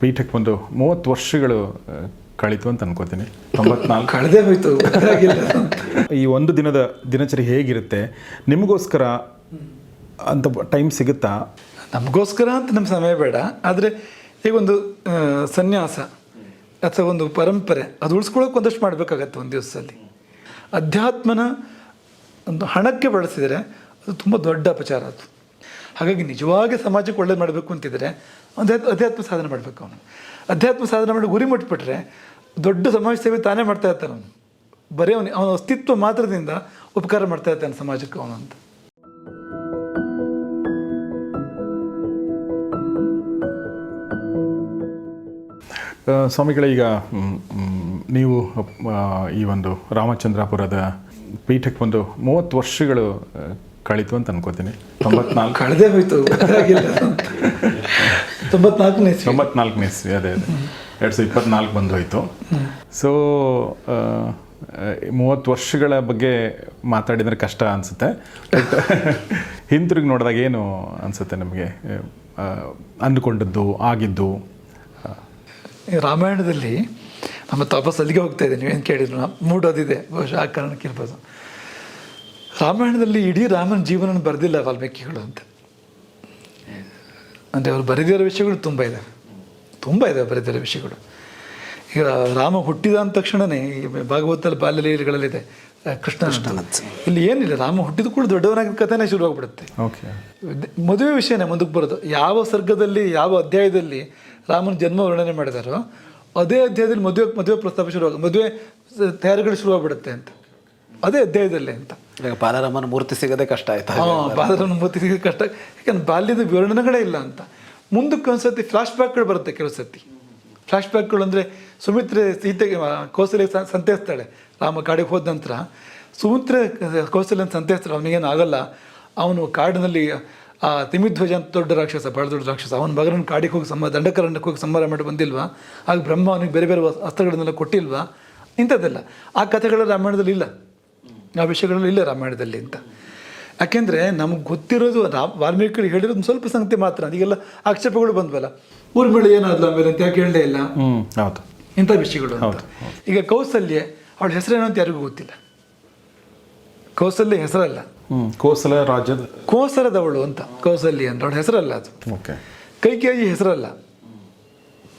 ಪೀಠಕ್ಕೆ ಬಂದು ಮೂವತ್ತು ವರ್ಷಗಳು ಕಳೀತು ಅಂತ ಅನ್ಕೋತೀನಿ. ತೊಂಬತ್ನಾಲ್ಕು. ಕಳೆದೇ ಹೋಯ್ತು ಈ ಒಂದು ದಿನದ ದಿನಚರಿ ಹೇಗಿರುತ್ತೆ? ನಿಮಗೋಸ್ಕರ ಅಂತ ಟೈಮ್ ಸಿಗುತ್ತಾ? ನಮಗೋಸ್ಕರ ಅಂತ ನಮ್ಮ ಸಮಯ ಬೇಡ. ಆದರೆ ಈಗ ಒಂದು ಸನ್ಯಾಸ ಅಥವಾ ಒಂದು ಪರಂಪರೆ ಅದು ಉಳಿಸ್ಕೊಳ್ಳೋಕೆ ಒಂದಷ್ಟು ಮಾಡಬೇಕಾಗತ್ತೆ ಒಂದು ದಿವಸದಲ್ಲಿ. ಅಧ್ಯಾತ್ಮನ ಒಂದು ಹಣಕ್ಕೆ ಬಳಸಿದರೆ ಅದು ತುಂಬ ದೊಡ್ಡ ಅಪಚಾರ ಅದು. ಹಾಗಾಗಿ ನಿಜವಾಗಿ ಸಮಾಜಕ್ಕೆ ಒಳ್ಳೇದು ಮಾಡಬೇಕು ಅಂತಿದ್ರೆ ಒಂದು ಅಧ್ಯಾತ್ಮ ಸಾಧನೆ ಮಾಡಬೇಕು ಅವನು. ಅಧ್ಯಾತ್ಮ ಸಾಧನೆ ಮಾಡಿ ಗುರಿ ಮುಟ್ಬಿಟ್ರೆ ದೊಡ್ಡ ಸಮಾಜ ಸೇವೆ ತಾನೇ ಮಾಡ್ತಾ ಇರ್ತಾನೆ ಅವನು. ಬರೀ ಅವನು, ಅವನ ಅಸ್ತಿತ್ವ ಮಾತ್ರದಿಂದ ಉಪಕಾರ ಮಾಡ್ತಾ ಇರ್ತಾನೆ ಸಮಾಜಕ್ಕೆ ಅವನು ಅಂತ. ಸ್ವಾಮಿಗಳೇ, ಈಗ ನೀವು ಈ ಒಂದು ರಾಮಚಂದ್ರಾಪುರದ ಪೀಠಕ್ಕೆ ಬಂದು ಮೂವತ್ತು ವರ್ಷಗಳು ಕಳೀತು ಅಂತ ಅನ್ಕೋತೀನಿ. ತೊಂಬತ್ನಾಲ್ಕು. ಕಳೆದೇ ಹೋಯ್ತು ತೊಂಬತ್ನಾಲ್ಕನೇ ಇಸ್ವಿ. ತೊಂಬತ್ನಾಲ್ಕನೇ ಇಸ್ವಿ ಅದೇ ಅದೇ. ಎರಡು ಸಾವಿರದ ಇಪ್ಪತ್ನಾಲ್ಕು ಬಂದು ಹೋಯಿತು. ಸೊ ಮೂವತ್ತು ವರ್ಷಗಳ ಬಗ್ಗೆ ಮಾತಾಡಿದರೆ ಕಷ್ಟ ಅನಿಸುತ್ತೆ. ಬಟ್ ಹಿಂತಿರುಗಿ ನೋಡಿದಾಗ ಏನು ಅನಿಸುತ್ತೆ ನಮಗೆ? ಅಂದುಕೊಂಡದ್ದು ಆಗಿದ್ದು? ರಾಮಾಯಣದಲ್ಲಿ ನಮ್ಮ ತಪಸ್ ಅಲ್ಲಿಗೆ ಹೋಗ್ತಾ ಇದ್ದೀನಿ. ನೀವೇನು ಕೇಳಿದ್ರು? ಮೂಡೋದಿದೆ ಬಹುಶಃ ಆ ಕಾರಣಕ್ಕೆ ಇರ್ಬೋದು ರಾಮಾಯಣದಲ್ಲಿ ಇಡೀ ರಾಮನ ಜೀವನ ಬರೆದಿಲ್ಲ ವಾಲ್ಮೀಕಿಗಳು ಅಂತ. ಅಂದರೆ ಅವರು ಬರೆದಿರೋ ವಿಷಯಗಳು ತುಂಬ ಇದ್ದಾವೆ ತುಂಬ ಇದೆ ಬರೆದಿರೋ ವಿಷಯಗಳು. ಈಗ ರಾಮ ಹುಟ್ಟಿದ ಅಂದ ತಕ್ಷಣವೇ ಭಾಗವತದಲ್ಲಿ ಬಾಲ್ಯಲೀಲೆಗಳಲ್ಲಿದೆ ಕೃಷ್ಣ ಇಲ್ಲಿ ಏನಿಲ್ಲ ರಾಮ ಹುಟ್ಟಿದ ಕೂಡ ದೊಡ್ಡವನಾಗಿ ಕಥೆನೇ ಶುರುವಾಗ್ಬಿಡುತ್ತೆ ಓಕೆ. ಮದುವೆ ವಿಷಯನೇ ಮುಂದಕ್ಕೆ ಬರೋದು. ಯಾವ ಸರ್ಗದಲ್ಲಿ ಯಾವ ಅಧ್ಯಾಯದಲ್ಲಿ ರಾಮನ ಜನ್ಮ ವರ್ಣನೆ ಮಾಡಿದಾರೋ ಅದೇ ಅಧ್ಯಾಯದಲ್ಲಿ ಮದುವೆ ಮದುವೆ ಪ್ರಸ್ತಾಪ ಶುರುವಾಗ ಮದುವೆ ತಯಾರಿಗಳು ಶುರುವಾಗ್ಬಿಡುತ್ತೆ ಅಂತ. ಅದೇ ಅಧ್ಯಾಯದಲ್ಲಿ ಅಂತ. ಈಗ ಬಾಲರಾಮನ ಮೂರ್ತಿ ಸಿಗದೆ ಕಷ್ಟ ಆಯ್ತು. ಹಾಂ ಮೂರ್ತಿ ಸಿಗದೆ ಕಷ್ಟ ಯಾಕಂದ್ರೆ ಬಾಲ್ಯದ ವಿವರಣೆಗಳೇ ಇಲ್ಲ ಅಂತ. ಮುಂದಕ್ಕೆ ಒಂದ್ಸತಿ ಫ್ಲಾಶ್ ಬ್ಯಾಕ್ಗಳು ಬರುತ್ತೆ ಕೆಲವು ಸತಿ ಫ್ಲಾಶ್ ಬ್ಯಾಕ್ಗಳು ಅಂದರೆ ಸುಮಿತ್ರೆ ಸೀತೆಗೆ ಕೌಸಲ್ಯ ಸಂತೈಸ್ತಾಳೆ. ರಾಮ ಕಾಡಿಗೆ ಹೋದ ನಂತರ ಸುಮಿತ್ರೆ ಕೌಸಲ್ಯನ ಸಂತೈಸ್ತಾಳೆ. ಅವನಿಗೇನು ಆಗಲ್ಲ. ಅವನು ಕಾಡಿನಲ್ಲಿ, ಆ, ತಿಮಿಧ್ವಜ ಅಂತ ದೊಡ್ಡ ರಾಕ್ಷಸ ಭಾಳ ದೊಡ್ಡ ರಾಕ್ಷಸ. ಅವನ ಮಗನನ್ನು ಕಾಡಿಗೆ ಹೋಗಿ ಸಮ ದಂಡಕರಣಕ್ಕೆ ಹೋಗಿ ಸಂಹಾರ ಮಾಡಿ ಬಂದಿಲ್ವಾ? ಆಗ ಬ್ರಹ್ಮ ಅವನಿಗೆ ಬೇರೆ ಬೇರೆ ಅಸ್ತ್ರಗಳನ್ನೆಲ್ಲ ಕೊಟ್ಟಿಲ್ವಾ? ಇಂಥದ್ದೆಲ್ಲ. ಆ ಕಥೆಗಳು ರಾಮಾಯಣದಲ್ಲಿ ಇಲ್ಲ. ಆ ವಿಷಯಗಳಲ್ಲಿ ಇಲ್ಲ ರಾಮಾಯಣದಲ್ಲಿ ಅಂತ. ಯಾಕೆಂದರೆ ನಮ್ಗೆ ಗೊತ್ತಿರೋದು ರಾ ವಾಲ್ಮೀಕಿ ಹೇಳಿರೋದು ಸ್ವಲ್ಪ ಸಂಗತಿ ಮಾತ್ರ. ಈಗೆಲ್ಲ ಆಕ್ಷೇಪಗಳು ಬಂದ್ವಲ್ಲ. ಊರ್ಮಿಳೆ ಏನಾದ್ಲು ಆಮೇಲೆ ಅಂತ ಯಾಕೆ ಹೇಳಲೇ ಇಲ್ಲ? ಹೌದು. ಇಂಥ ವಿಷಯಗಳು ಅಂತ. ಈಗ ಕೌಸಲ್ಯ ಅವಳ ಹೆಸರೇನು ಅಂತ ಯಾರಿಗೂ ಗೊತ್ತಿಲ್ಲ. ಕೌಸಲ್ಯ ಹೆಸರಲ್ಲ. ಕೋಸಲ ರಾಜ್ಯದ ಕೋಸಲದವಳು ಅಂತ. ಕೌಸಲ್ಯ ಅಂದ್ರೆ ಅವಳ ಹೆಸರಲ್ಲ ಅದು. ಕೈಕೇಯಿ ಹೆಸರಲ್ಲ.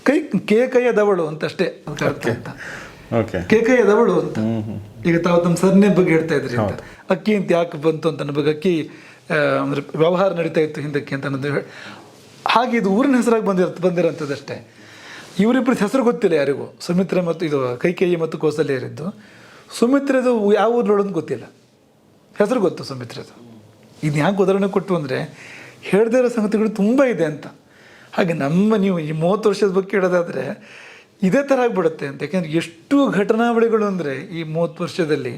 ಕೈ ಕೇಕಯ್ಯದವಳು ಅಂತ ಅಷ್ಟೇ ಅದಕ್ಕೆ ಅರ್ಥ ಕೆ ಓಕೆ ಅಂತ. ಈಗ ತಾವು ತಮ್ಮ ಸರ್ನೇ ಬಗ್ಗೆ ಹೇಳ್ತಾ ಇದ್ರಿ ಅಂತ. ಅಕ್ಕಿ ಅಂತ ಯಾಕೆ ಬಂತು ಅಂತ ನನ್ನ ಬಗ್ಗೆ ಅಕ್ಕಿ ಅಂದ್ರೆ ವ್ಯವಹಾರ ನಡೀತಾ ಇತ್ತು ಹಿಂದಕ್ಕೆ ಅಂತ ಅನ್ನೋದು ಹೇಳ್- ಹಾಗೆ ಇದು ಊರಿನ ಹೆಸರಾಗಿ ಬಂದಿರ ಬಂದಿರೋಂಥದ್ದಷ್ಟೇ ಇವರಿಬ್ಬರ ಹೆಸರು ಗೊತ್ತಿಲ್ಲ ಯಾರಿಗೂ. ಸುಮಿತ್ರೆ ಮತ್ತು ಇದು ಕೈಕೇಯಿ ಮತ್ತು ಕೋಸಲ್ಯರಿದ್ದು. ಸುಮಿತ್ರೆದು ಯಾವ ಊರಿನೋಳು ಅಂತ ಗೊತ್ತಿಲ್ಲ. ಹೆಸರು ಗೊತ್ತು ಸುಮಿತ್ರೆದು. ಇದು ಯಾಕೆ ಉದಾಹರಣೆ ಕೊಟ್ಟು ಅಂದರೆ ಹೇಳದೇ ಇರೋ ಸಂಗತಿಗಳು ತುಂಬ ಇದೆ ಅಂತ. ಹಾಗೆ ನಮ್ಮ ನೀವು ಈ ಮೂವತ್ತು ವರ್ಷದ ಬಗ್ಗೆ ಹೇಳೋದಾದರೆ ಇದೇ ಥರ ಆಗಿಬಿಡುತ್ತೆ ಅಂತ. ಯಾಕೆಂದರೆ ಎಷ್ಟು ಘಟನಾವಳಿಗಳು ಅಂದರೆ ಈ ಮೂವತ್ತು ವರ್ಷದಲ್ಲಿ,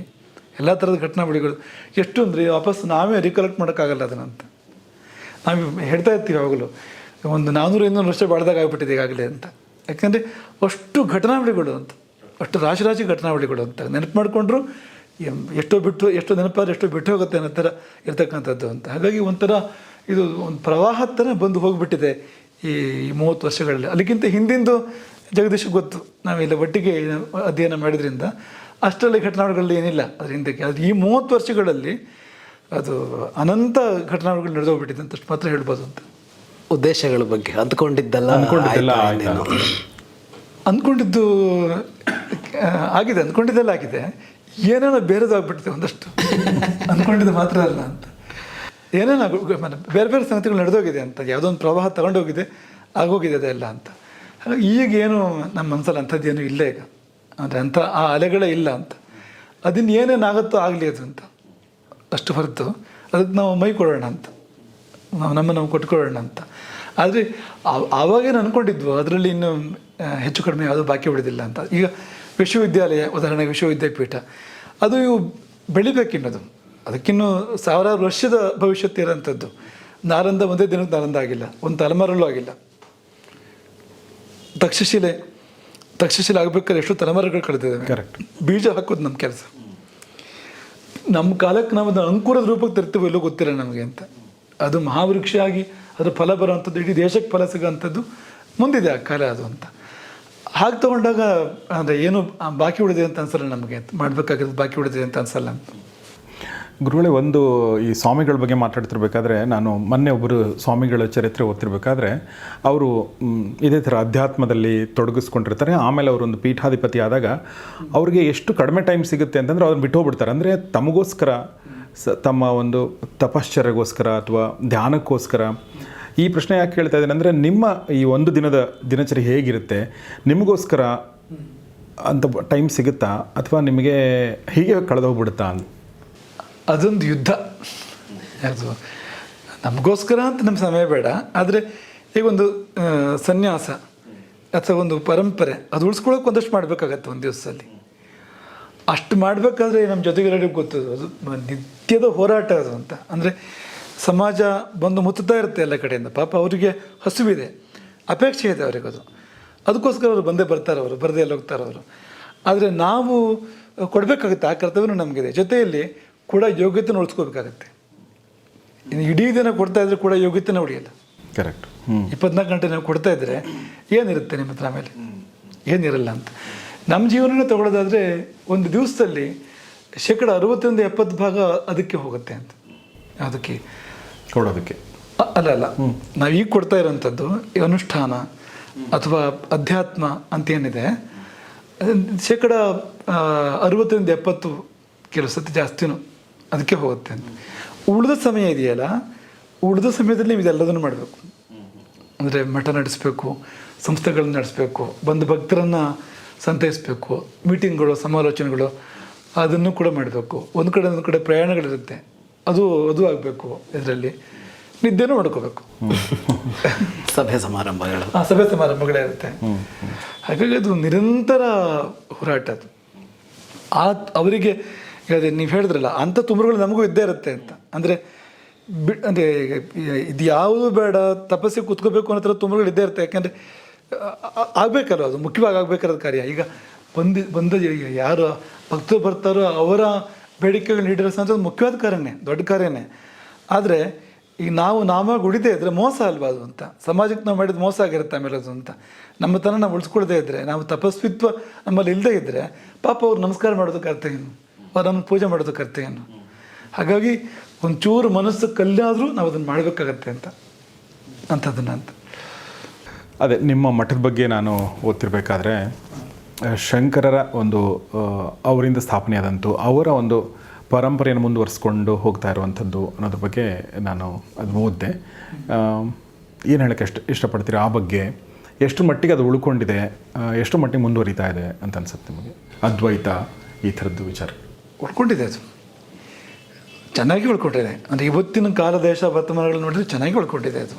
ಎಲ್ಲ ಥರದ ಘಟನಾವಳಿಗಳು ಎಷ್ಟು ಅಂದರೆ ವಾಪಸ್ ನಾವೇ ರಿಕಲೆಕ್ಟ್ ಮಾಡೋಕ್ಕಾಗಲ್ಲ ಅದನ್ನಂತ. ನಾವು ಹೇಳ್ತಾ ಇರ್ತೀವಿ ಯಾವಾಗಲೂ, ಒಂದು ನಾನ್ನೂರು ಇನ್ನೂರು ವರ್ಷ ಬಾಳ್ದಾಗ ಆಗಿಬಿಟ್ಟಿದೆ ಈಗಾಗಲೇ ಅಂತ. ಯಾಕೆಂದರೆ ಅಷ್ಟು ಘಟನಾವಳಿಗಳು ಅಂತ, ಅಷ್ಟು ರಾಶಿ ರಾಶಿ ಘಟನಾವಳಿಗಳು ಅಂತ ನೆನಪು ಮಾಡಿಕೊಂಡ್ರು ಎಷ್ಟೋ ಬಿಟ್ಟು, ಎಷ್ಟೋ ನೆನಪಾದ್ರೆ ಎಷ್ಟೋ ಬಿಟ್ಟು ಹೋಗುತ್ತೆ ಅನ್ನೋ ಥರ ಇರ್ತಕ್ಕಂಥದ್ದು ಅಂತ. ಹಾಗಾಗಿ ಒಂಥರ ಇದು ಒಂದು ಪ್ರವಾಹ ಥರ ಬಂದು ಹೋಗಿಬಿಟ್ಟಿದೆ ಈ ಮೂವತ್ತು ವರ್ಷಗಳಲ್ಲಿ. ಅಲ್ಲಿಗಿಂತ ಹಿಂದಿಂದು ಜಗದೀಶ್ ಗೊತ್ತು. ನಾವೆಲ್ಲ ಒಟ್ಟಿಗೆ ಅಧ್ಯಯನ ಮಾಡಿದ್ರಿಂದ ಅಷ್ಟರಲ್ಲಿ ಘಟನಾವಳಿಗಳಲ್ಲಿ ಏನಿಲ್ಲ. ಅದ್ರ ಹಿಂದಕ್ಕೆ. ಅದು ಈ ಮೂವತ್ತು ವರ್ಷಗಳಲ್ಲಿ ಅದು ಅನಂತ ಘಟನಾವಳಿಗಳು ನಡೆದೋಗ್ಬಿಟ್ಟಿದೆ ಅಂತ ಅಷ್ಟು ಮಾತ್ರ ಹೇಳ್ಬೋದು ಅಂತ. ಉದ್ದೇಶಗಳ ಬಗ್ಗೆ ಅಂದ್ಕೊಂಡಿದ್ದಲ್ಲ? ಅಂದ್ಕೊಂಡಿದ್ದು ಆಗಿದೆ ಅಂದ್ಕೊಂಡಿದ್ದೆಲ್ಲ ಆಗಿದೆ. ಏನೇನೋ ಬೇರೆದು ಆಗ್ಬಿಟ್ಟಿದೆ ಒಂದಷ್ಟು. ಅಂದ್ಕೊಂಡಿದ್ದು ಮಾತ್ರ ಅಲ್ಲ ಅಂತ. ಏನೇನೋ ಬೇರೆ ಬೇರೆ ಸಂಗತಿಗಳು ನಡೆದೋಗಿದೆ ಅಂತ ಯಾವುದೋ ಒಂದು ಪ್ರವಾಹ ತಗೊಂಡೋಗಿದೆ ಆಗೋಗಿದೆ ಅದೆಲ್ಲ ಅಂತ. ಹಾಗಾಗಿ ಈಗ ಏನು ನಮ್ಮ ಮನಸ್ಸಲ್ಲಿ ಅಂಥದ್ದೇನು ಇಲ್ಲ ಈಗ. ಅಂದರೆ ಅಂಥ ಆ ಅಲೆಗಳೇ ಇಲ್ಲ ಅಂತ. ಅದನ್ನು ಏನೇನಾಗುತ್ತೋ ಆಗಲಿ ಅದು ಅಂತ. ಅಷ್ಟು ಹೊರತು ಅದಕ್ಕೆ ನಾವು ಮೈ ಕೊಡೋಣ ಅಂತ. ನಾವು ನಮ್ಮ ನಾವು ಕೊಟ್ಕೊಳ್ಳೋಣ ಅಂತ. ಆದರೆ ಆವಾಗೇನು ಅಂದ್ಕೊಂಡಿದ್ವು ಅದರಲ್ಲಿ ಇನ್ನು ಹೆಚ್ಚು ಕಡಿಮೆ ಯಾವುದೂ ಬಾಕಿ ಉಳಿದಿಲ್ಲ ಅಂತ. ಈಗ ವಿಶ್ವವಿದ್ಯಾಲಯ, ಉದಾಹರಣೆಗೆ ವಿಶ್ವವಿದ್ಯಾಪೀಠ, ಅದು ಇವು ಬೆಳಿಬೇಕಿನ್ನದು. ಅದಕ್ಕಿನ್ನೂ ಸಾವಿರಾರು ವರ್ಷದ ಭವಿಷ್ಯತ್ತು ಇರೋಂಥದ್ದು. ನಾರಂದ ಒಂದೇ ದಿನಕ್ಕೆ ನಾರಂದ ಆಗಿಲ್ಲ. ಒಂದು ತಲೆಮಾರಲ್ಲೂ ಆಗಿಲ್ಲ. ತಕ್ಷಶಿಲೆ ತಕ್ಷಶಿಲೆ ಆಗಬೇಕಾದ್ರೆ ಎಷ್ಟು ತಲೆಮಾರುಗಳು ಕಳೆದಿದ್ದಾವೆ. ಕರೆಕ್ಟ್ ಬೀಜ ಹಾಕೋದು ನಮ್ಮ ಕೆಲಸ. ನಮ್ಮ ಕಾಲಕ್ಕೆ ನಾವು ಅದನ್ನು ಅಂಕುರದ ರೂಪಕ್ಕೆ ತರ್ತೀವಿ ಎಲ್ಲೋ ಗೊತ್ತಿಲ್ಲ ನಮಗೆ ಅಂತ. ಅದು ಮಹಾವೃಕ್ಷ ಆಗಿ ಅದರ ಫಲ ಬರುವಂಥದ್ದು ಇಡೀ ದೇಶಕ್ಕೆ ಫಲ ಸಿಗೋವಂಥದ್ದು ಮುಂದಿದೆ ಆ ಕಾಲ ಅದು ಅಂತ. ಹಾಗೆ ತಗೊಂಡಾಗ ಅಂದರೆ ಏನು ಬಾಕಿ ಉಳಿದಿದೆ ಅಂತ ಅನ್ಸಲ್ಲ ನಮಗೆ. ಮಾಡಬೇಕಾಗಿರೋದು ಬಾಕಿ ಉಳಿದಿದೆ ಅಂತ ಅನ್ಸಲ್ಲ ಅಂತ. ಗುರುಗಳೇ, ಒಂದು ಈ ಸ್ವಾಮಿಗಳ ಬಗ್ಗೆ ಮಾತಾಡ್ತಿರ್ಬೇಕಾದ್ರೆ, ನಾನು ಮೊನ್ನೆ ಒಬ್ಬರು ಸ್ವಾಮಿಗಳ ಚರಿತ್ರೆ ಓದ್ತಿರ್ಬೇಕಾದ್ರೆ, ಅವರು ಇದೇ ಥರ ಅಧ್ಯಾತ್ಮದಲ್ಲಿ ತೊಡಗಿಸ್ಕೊಂಡಿರ್ತಾರೆ. ಆಮೇಲೆ ಅವರೊಂದು ಪೀಠಾಧಿಪತಿ ಆದಾಗ, ಅವ್ರಿಗೆ ಎಷ್ಟು ಕಡಿಮೆ ಟೈಮ್ ಸಿಗುತ್ತೆ ಅಂತಂದ್ರೆ ಅವ್ರನ್ನ ಬಿಟ್ಟು ಹೋಗ್ಬಿಡ್ತಾರೆ ಅಂದರೆ ತಮಗೋಸ್ಕರ, ಸ, ತಮ್ಮ ಒಂದು ತಪಶ್ಚರ್ಯಗೋಸ್ಕರ ಅಥವಾ ಧ್ಯಾನಕ್ಕೋಸ್ಕರ. ಈ ಪ್ರಶ್ನೆ ಯಾಕೆ ಕೇಳ್ತಾ ಇದ್ದೀನಿ ಅಂದರೆ, ನಿಮ್ಮ ಈ ಒಂದು ದಿನದ ದಿನಚರಿ ಹೇಗಿರುತ್ತೆ? ನಿಮಗೋಸ್ಕರ ಅಂತ ಟೈಮ್ ಸಿಗುತ್ತಾ? ಅಥವಾ ನಿಮಗೆ ಹೀಗೆ ಕಳೆದೋಗ್ಬಿಡುತ್ತಾ ಅಂತ? ಅದೊಂದು ಯುದ್ಧ. ಅದು ನಮಗೋಸ್ಕರ ಅಂತ ನಮ್ಮ ಸಮಯ ಬೇಡ. ಆದರೆ ಈಗ ಒಂದು ಸನ್ಯಾಸ ಅಥವಾ ಒಂದು ಪರಂಪರೆ, ಅದು ಉಳಿಸ್ಕೊಳ್ಳೋಕೆ ಒಂದಷ್ಟು ಮಾಡಬೇಕಾಗತ್ತೆ ಒಂದು ದಿವಸದಲ್ಲಿ. ಅಷ್ಟು ಮಾಡಬೇಕಾದ್ರೆ ನಮ್ಮ ಜೊತೆಗೆಲ್ಲರಿಗೂ ಗೊತ್ತದು. ಅದು ನಿತ್ಯದ ಹೋರಾಟ ಅದು ಅಂತ. ಅಂದರೆ ಸಮಾಜ ಬಂದು ಮುತ್ತುತ್ತಾ ಇರುತ್ತೆ ಎಲ್ಲ ಕಡೆಯಿಂದ. ಪಾಪ ಅವರಿಗೆ ಹಸುವಿದೆ. ಅಪೇಕ್ಷೆ ಇದೆ ಅವರಿಗೆ ಅದು. ಅದಕ್ಕೋಸ್ಕರ ಅವರು ಬಂದೇ ಬರ್ತಾರೆ ಅವರು. ಬರದೇ ಎಲ್ಲ ಹೋಗ್ತಾರೆ ಅವರು. ಆದರೆ ನಾವು ಕೊಡಬೇಕಾಗುತ್ತೆ ಆ ಕರ್ತವ್ಯನೂ ನಮಗಿದೆ. ಜೊತೆಯಲ್ಲಿ ಕೂಡ ಯೋಗ್ಯತೆನ ಉಳಿಸ್ಕೋಬೇಕಾಗತ್ತೆ. ಇನ್ನು ಇಡೀ ದಿನ ಕೊಡ್ತಾ ಇದ್ರೆ ಕೂಡ ಯೋಗ್ಯತೆನ ಉಳಿಯಲ್ಲ. ಕರೆಕ್ಟ್ ಇಪ್ಪತ್ನಾಲ್ಕು ಗಂಟೆ ನೀವು ಕೊಡ್ತಾ ಇದ್ರೆ ಏನಿರುತ್ತೆ ನಿಮ್ಮ ಹತ್ರ ಆಮೇಲೆ? ಏನಿರಲ್ಲ ಅಂತ. ನಮ್ಮ ಜೀವನನೇ ತಗೊಳ್ಳೋದಾದ್ರೆ ಒಂದು ದಿವಸದಲ್ಲಿ ಶೇಕಡ ಅರವತ್ತರಿಂದ ಎಪ್ಪತ್ತು ಭಾಗ ಅದಕ್ಕೆ ಹೋಗುತ್ತೆ ಅಂತ. ಅದಕ್ಕೆ. ಕೊಡೋದಕ್ಕೆ. ಅಲ್ಲ ಅಲ್ಲ. ನಾವು ಈಗ ಕೊಡ್ತಾ ಇರೋಂಥದ್ದು ಈ ಅನುಷ್ಠಾನ ಅಥವಾ ಅಧ್ಯಾತ್ಮ ಅಂತ ಏನಿದೆ ಶೇಕಡ ಅರವತ್ತರಿಂದ ಎಪ್ಪತ್ತು ಕೆಲವು ಸತಿ ಜಾಸ್ತಿನೂ ಅದಕ್ಕೆ ಹೋಗುತ್ತೆ ಅಂತ. ಉಳಿದ ಸಮಯ ಇದೆಯಲ್ಲ ಉಳಿದ ಸಮಯದಲ್ಲಿ ನೀವು ಇದೆಲ್ಲದನ್ನು ಮಾಡಬೇಕು. ಅಂದರೆ ಮಠ ನಡೆಸಬೇಕು ಸಂಸ್ಥೆಗಳನ್ನ ನಡೆಸಬೇಕು ಬಂದು ಭಕ್ತರನ್ನು ಸಂತೈಸಬೇಕು ಮೀಟಿಂಗ್ಗಳು ಸಮಾಲೋಚನೆಗಳು ಅದನ್ನು ಕೂಡ ಮಾಡಬೇಕು. ಒಂದು ಕಡೆ ಒಂದು ಕಡೆ ಪ್ರಯಾಣಗಳಿರುತ್ತೆ. ಅದು ಅದು ಆಗಬೇಕು ಇದರಲ್ಲಿ. ನಿದ್ದೆನೂ ಮಾಡ್ಕೋಬೇಕು. ಸಭೆ ಸಮಾರಂಭಗಳು ಆ ಸಭೆ ಸಮಾರಂಭಗಳೇ ಇರುತ್ತೆ. ಹಾಗಾಗಿ ಅದು ನಿರಂತರ ಹೋರಾಟ ಅದು. ಆ ಅವರಿಗೆ ಅದೇ ನೀವು ಹೇಳಿದ್ರಲ್ಲ, ಅಂಥ ತುಮರುಗಳು ನಮಗೂ ಇದ್ದೇ ಇರುತ್ತೆ ಅಂತ. ಅಂದರೆ, ಬಿ, ಅಂದರೆ, ಇದು ಯಾವುದು ಬೇಡ, ತಪಸ್ಸಿಗೆ ಕೂತ್ಕೋಬೇಕು ಅನ್ನೋ ಥರ ತುಮರುಗಳು ಇದ್ದೇ ಇರುತ್ತೆ. ಯಾಕೆಂದರೆ ಆಗಬೇಕಲ್ಲ ಅದು, ಮುಖ್ಯವಾಗಿ ಆಗಬೇಕಾದ ಕಾರ್ಯ. ಈಗ ಬಂದು, ಬಂದ ಯಾರು ಭಕ್ತರು ಬರ್ತಾರೋ ಅವರ ಬೇಡಿಕೆಗಳು ಅಂತ ಮುಖ್ಯವಾದ ಕಾರ್ಯನೇ, ದೊಡ್ಡ ಕಾರ್ಯನೇ. ಆದರೆ, ಈಗ ನಾವು ನಾವಾಗಿ ಉಳಿದೇ ಇದ್ರೆ ಮೋಸ ಅಲ್ವಾ ಅದು ಅಂತ? ಸಮಾಜಕ್ಕೆ ನಾವು ಮಾಡಿದ ಮೋಸ ಆಗಿರುತ್ತೆ ಆಮೇಲೆ ಅದು ಅಂತ. ನಮ್ಮ ತನ ನಾವು ಉಳಿಸ್ಕೊಳ್ದೇ ಇದ್ದರೆ ನಾವು ತಪಸ್ವಿತ್ವ ನಮ್ಮಲ್ಲಿ ಇಲ್ಲದೇ ಇದ್ದರೆ ಪಾಪ ಅವ್ರು ನಮಸ್ಕಾರ ಮಾಡೋದಕ್ಕೆ ಅರ್ಥ ಏನು? ನಮ್ಮನ್ನು ಪೂಜೆ ಮಾಡೋದು ಕರ್ತೆಯನ್ನು ಹಾಗಾಗಿ ಒಂಚೂರು ಮನಸ್ಸು ಕಲ್ಲಾದರೂ ನಾವು ಅದನ್ನು ಮಾಡಬೇಕಾಗತ್ತೆ ಅಂತ, ಅಂಥದ್ದನ್ನು ಅಂತ. ಅದೇ, ನಿಮ್ಮ ಮಠದ ಬಗ್ಗೆ ನಾನು ಓದ್ತಿರ್ಬೇಕಾದ್ರೆ ಶಂಕರರ ಒಂದು ಅವರಿಂದ ಸ್ಥಾಪನೆಯಾದಂಥ ಅವರ ಒಂದು ಪರಂಪರೆಯನ್ನು ಮುಂದುವರಿಸ್ಕೊಂಡು ಹೋಗ್ತಾ ಇರುವಂಥದ್ದು ಅನ್ನೋದ್ರ ಬಗ್ಗೆ ನಾನು ಅದು ಓದಿದೆ. ಏನು ಹೇಳೋಕ್ಕೆ ಎಷ್ಟು ಇಷ್ಟಪಡ್ತೀರಾ ಆ ಬಗ್ಗೆ? ಎಷ್ಟು ಮಟ್ಟಿಗೆ ಅದು ಉಳ್ಕೊಂಡಿದೆ? ಎಷ್ಟು ಮಟ್ಟಿಗೆ ಮುಂದುವರಿತಾ ಇದೆ ಅಂತ ಅನ್ಸುತ್ತೆ ನಿಮಗೆ? ಅದ್ವೈತ, ಈ ಥರದ್ದು ವಿಚಾರ. ಉಳ್ಕೊಂಡಿದೆ ಅದು. ಚೆನ್ನಾಗಿ ಉಳ್ಕೊಂಡಿದೆ. ಅಂದರೆ ಇವತ್ತಿನ ಕಾಲ ದೇಶ ವರ್ತಮಾನಗಳು ನೋಡಿದ್ರೆ ಚೆನ್ನಾಗಿ ಉಳ್ಕೊಂಡಿದೆ ಅದು.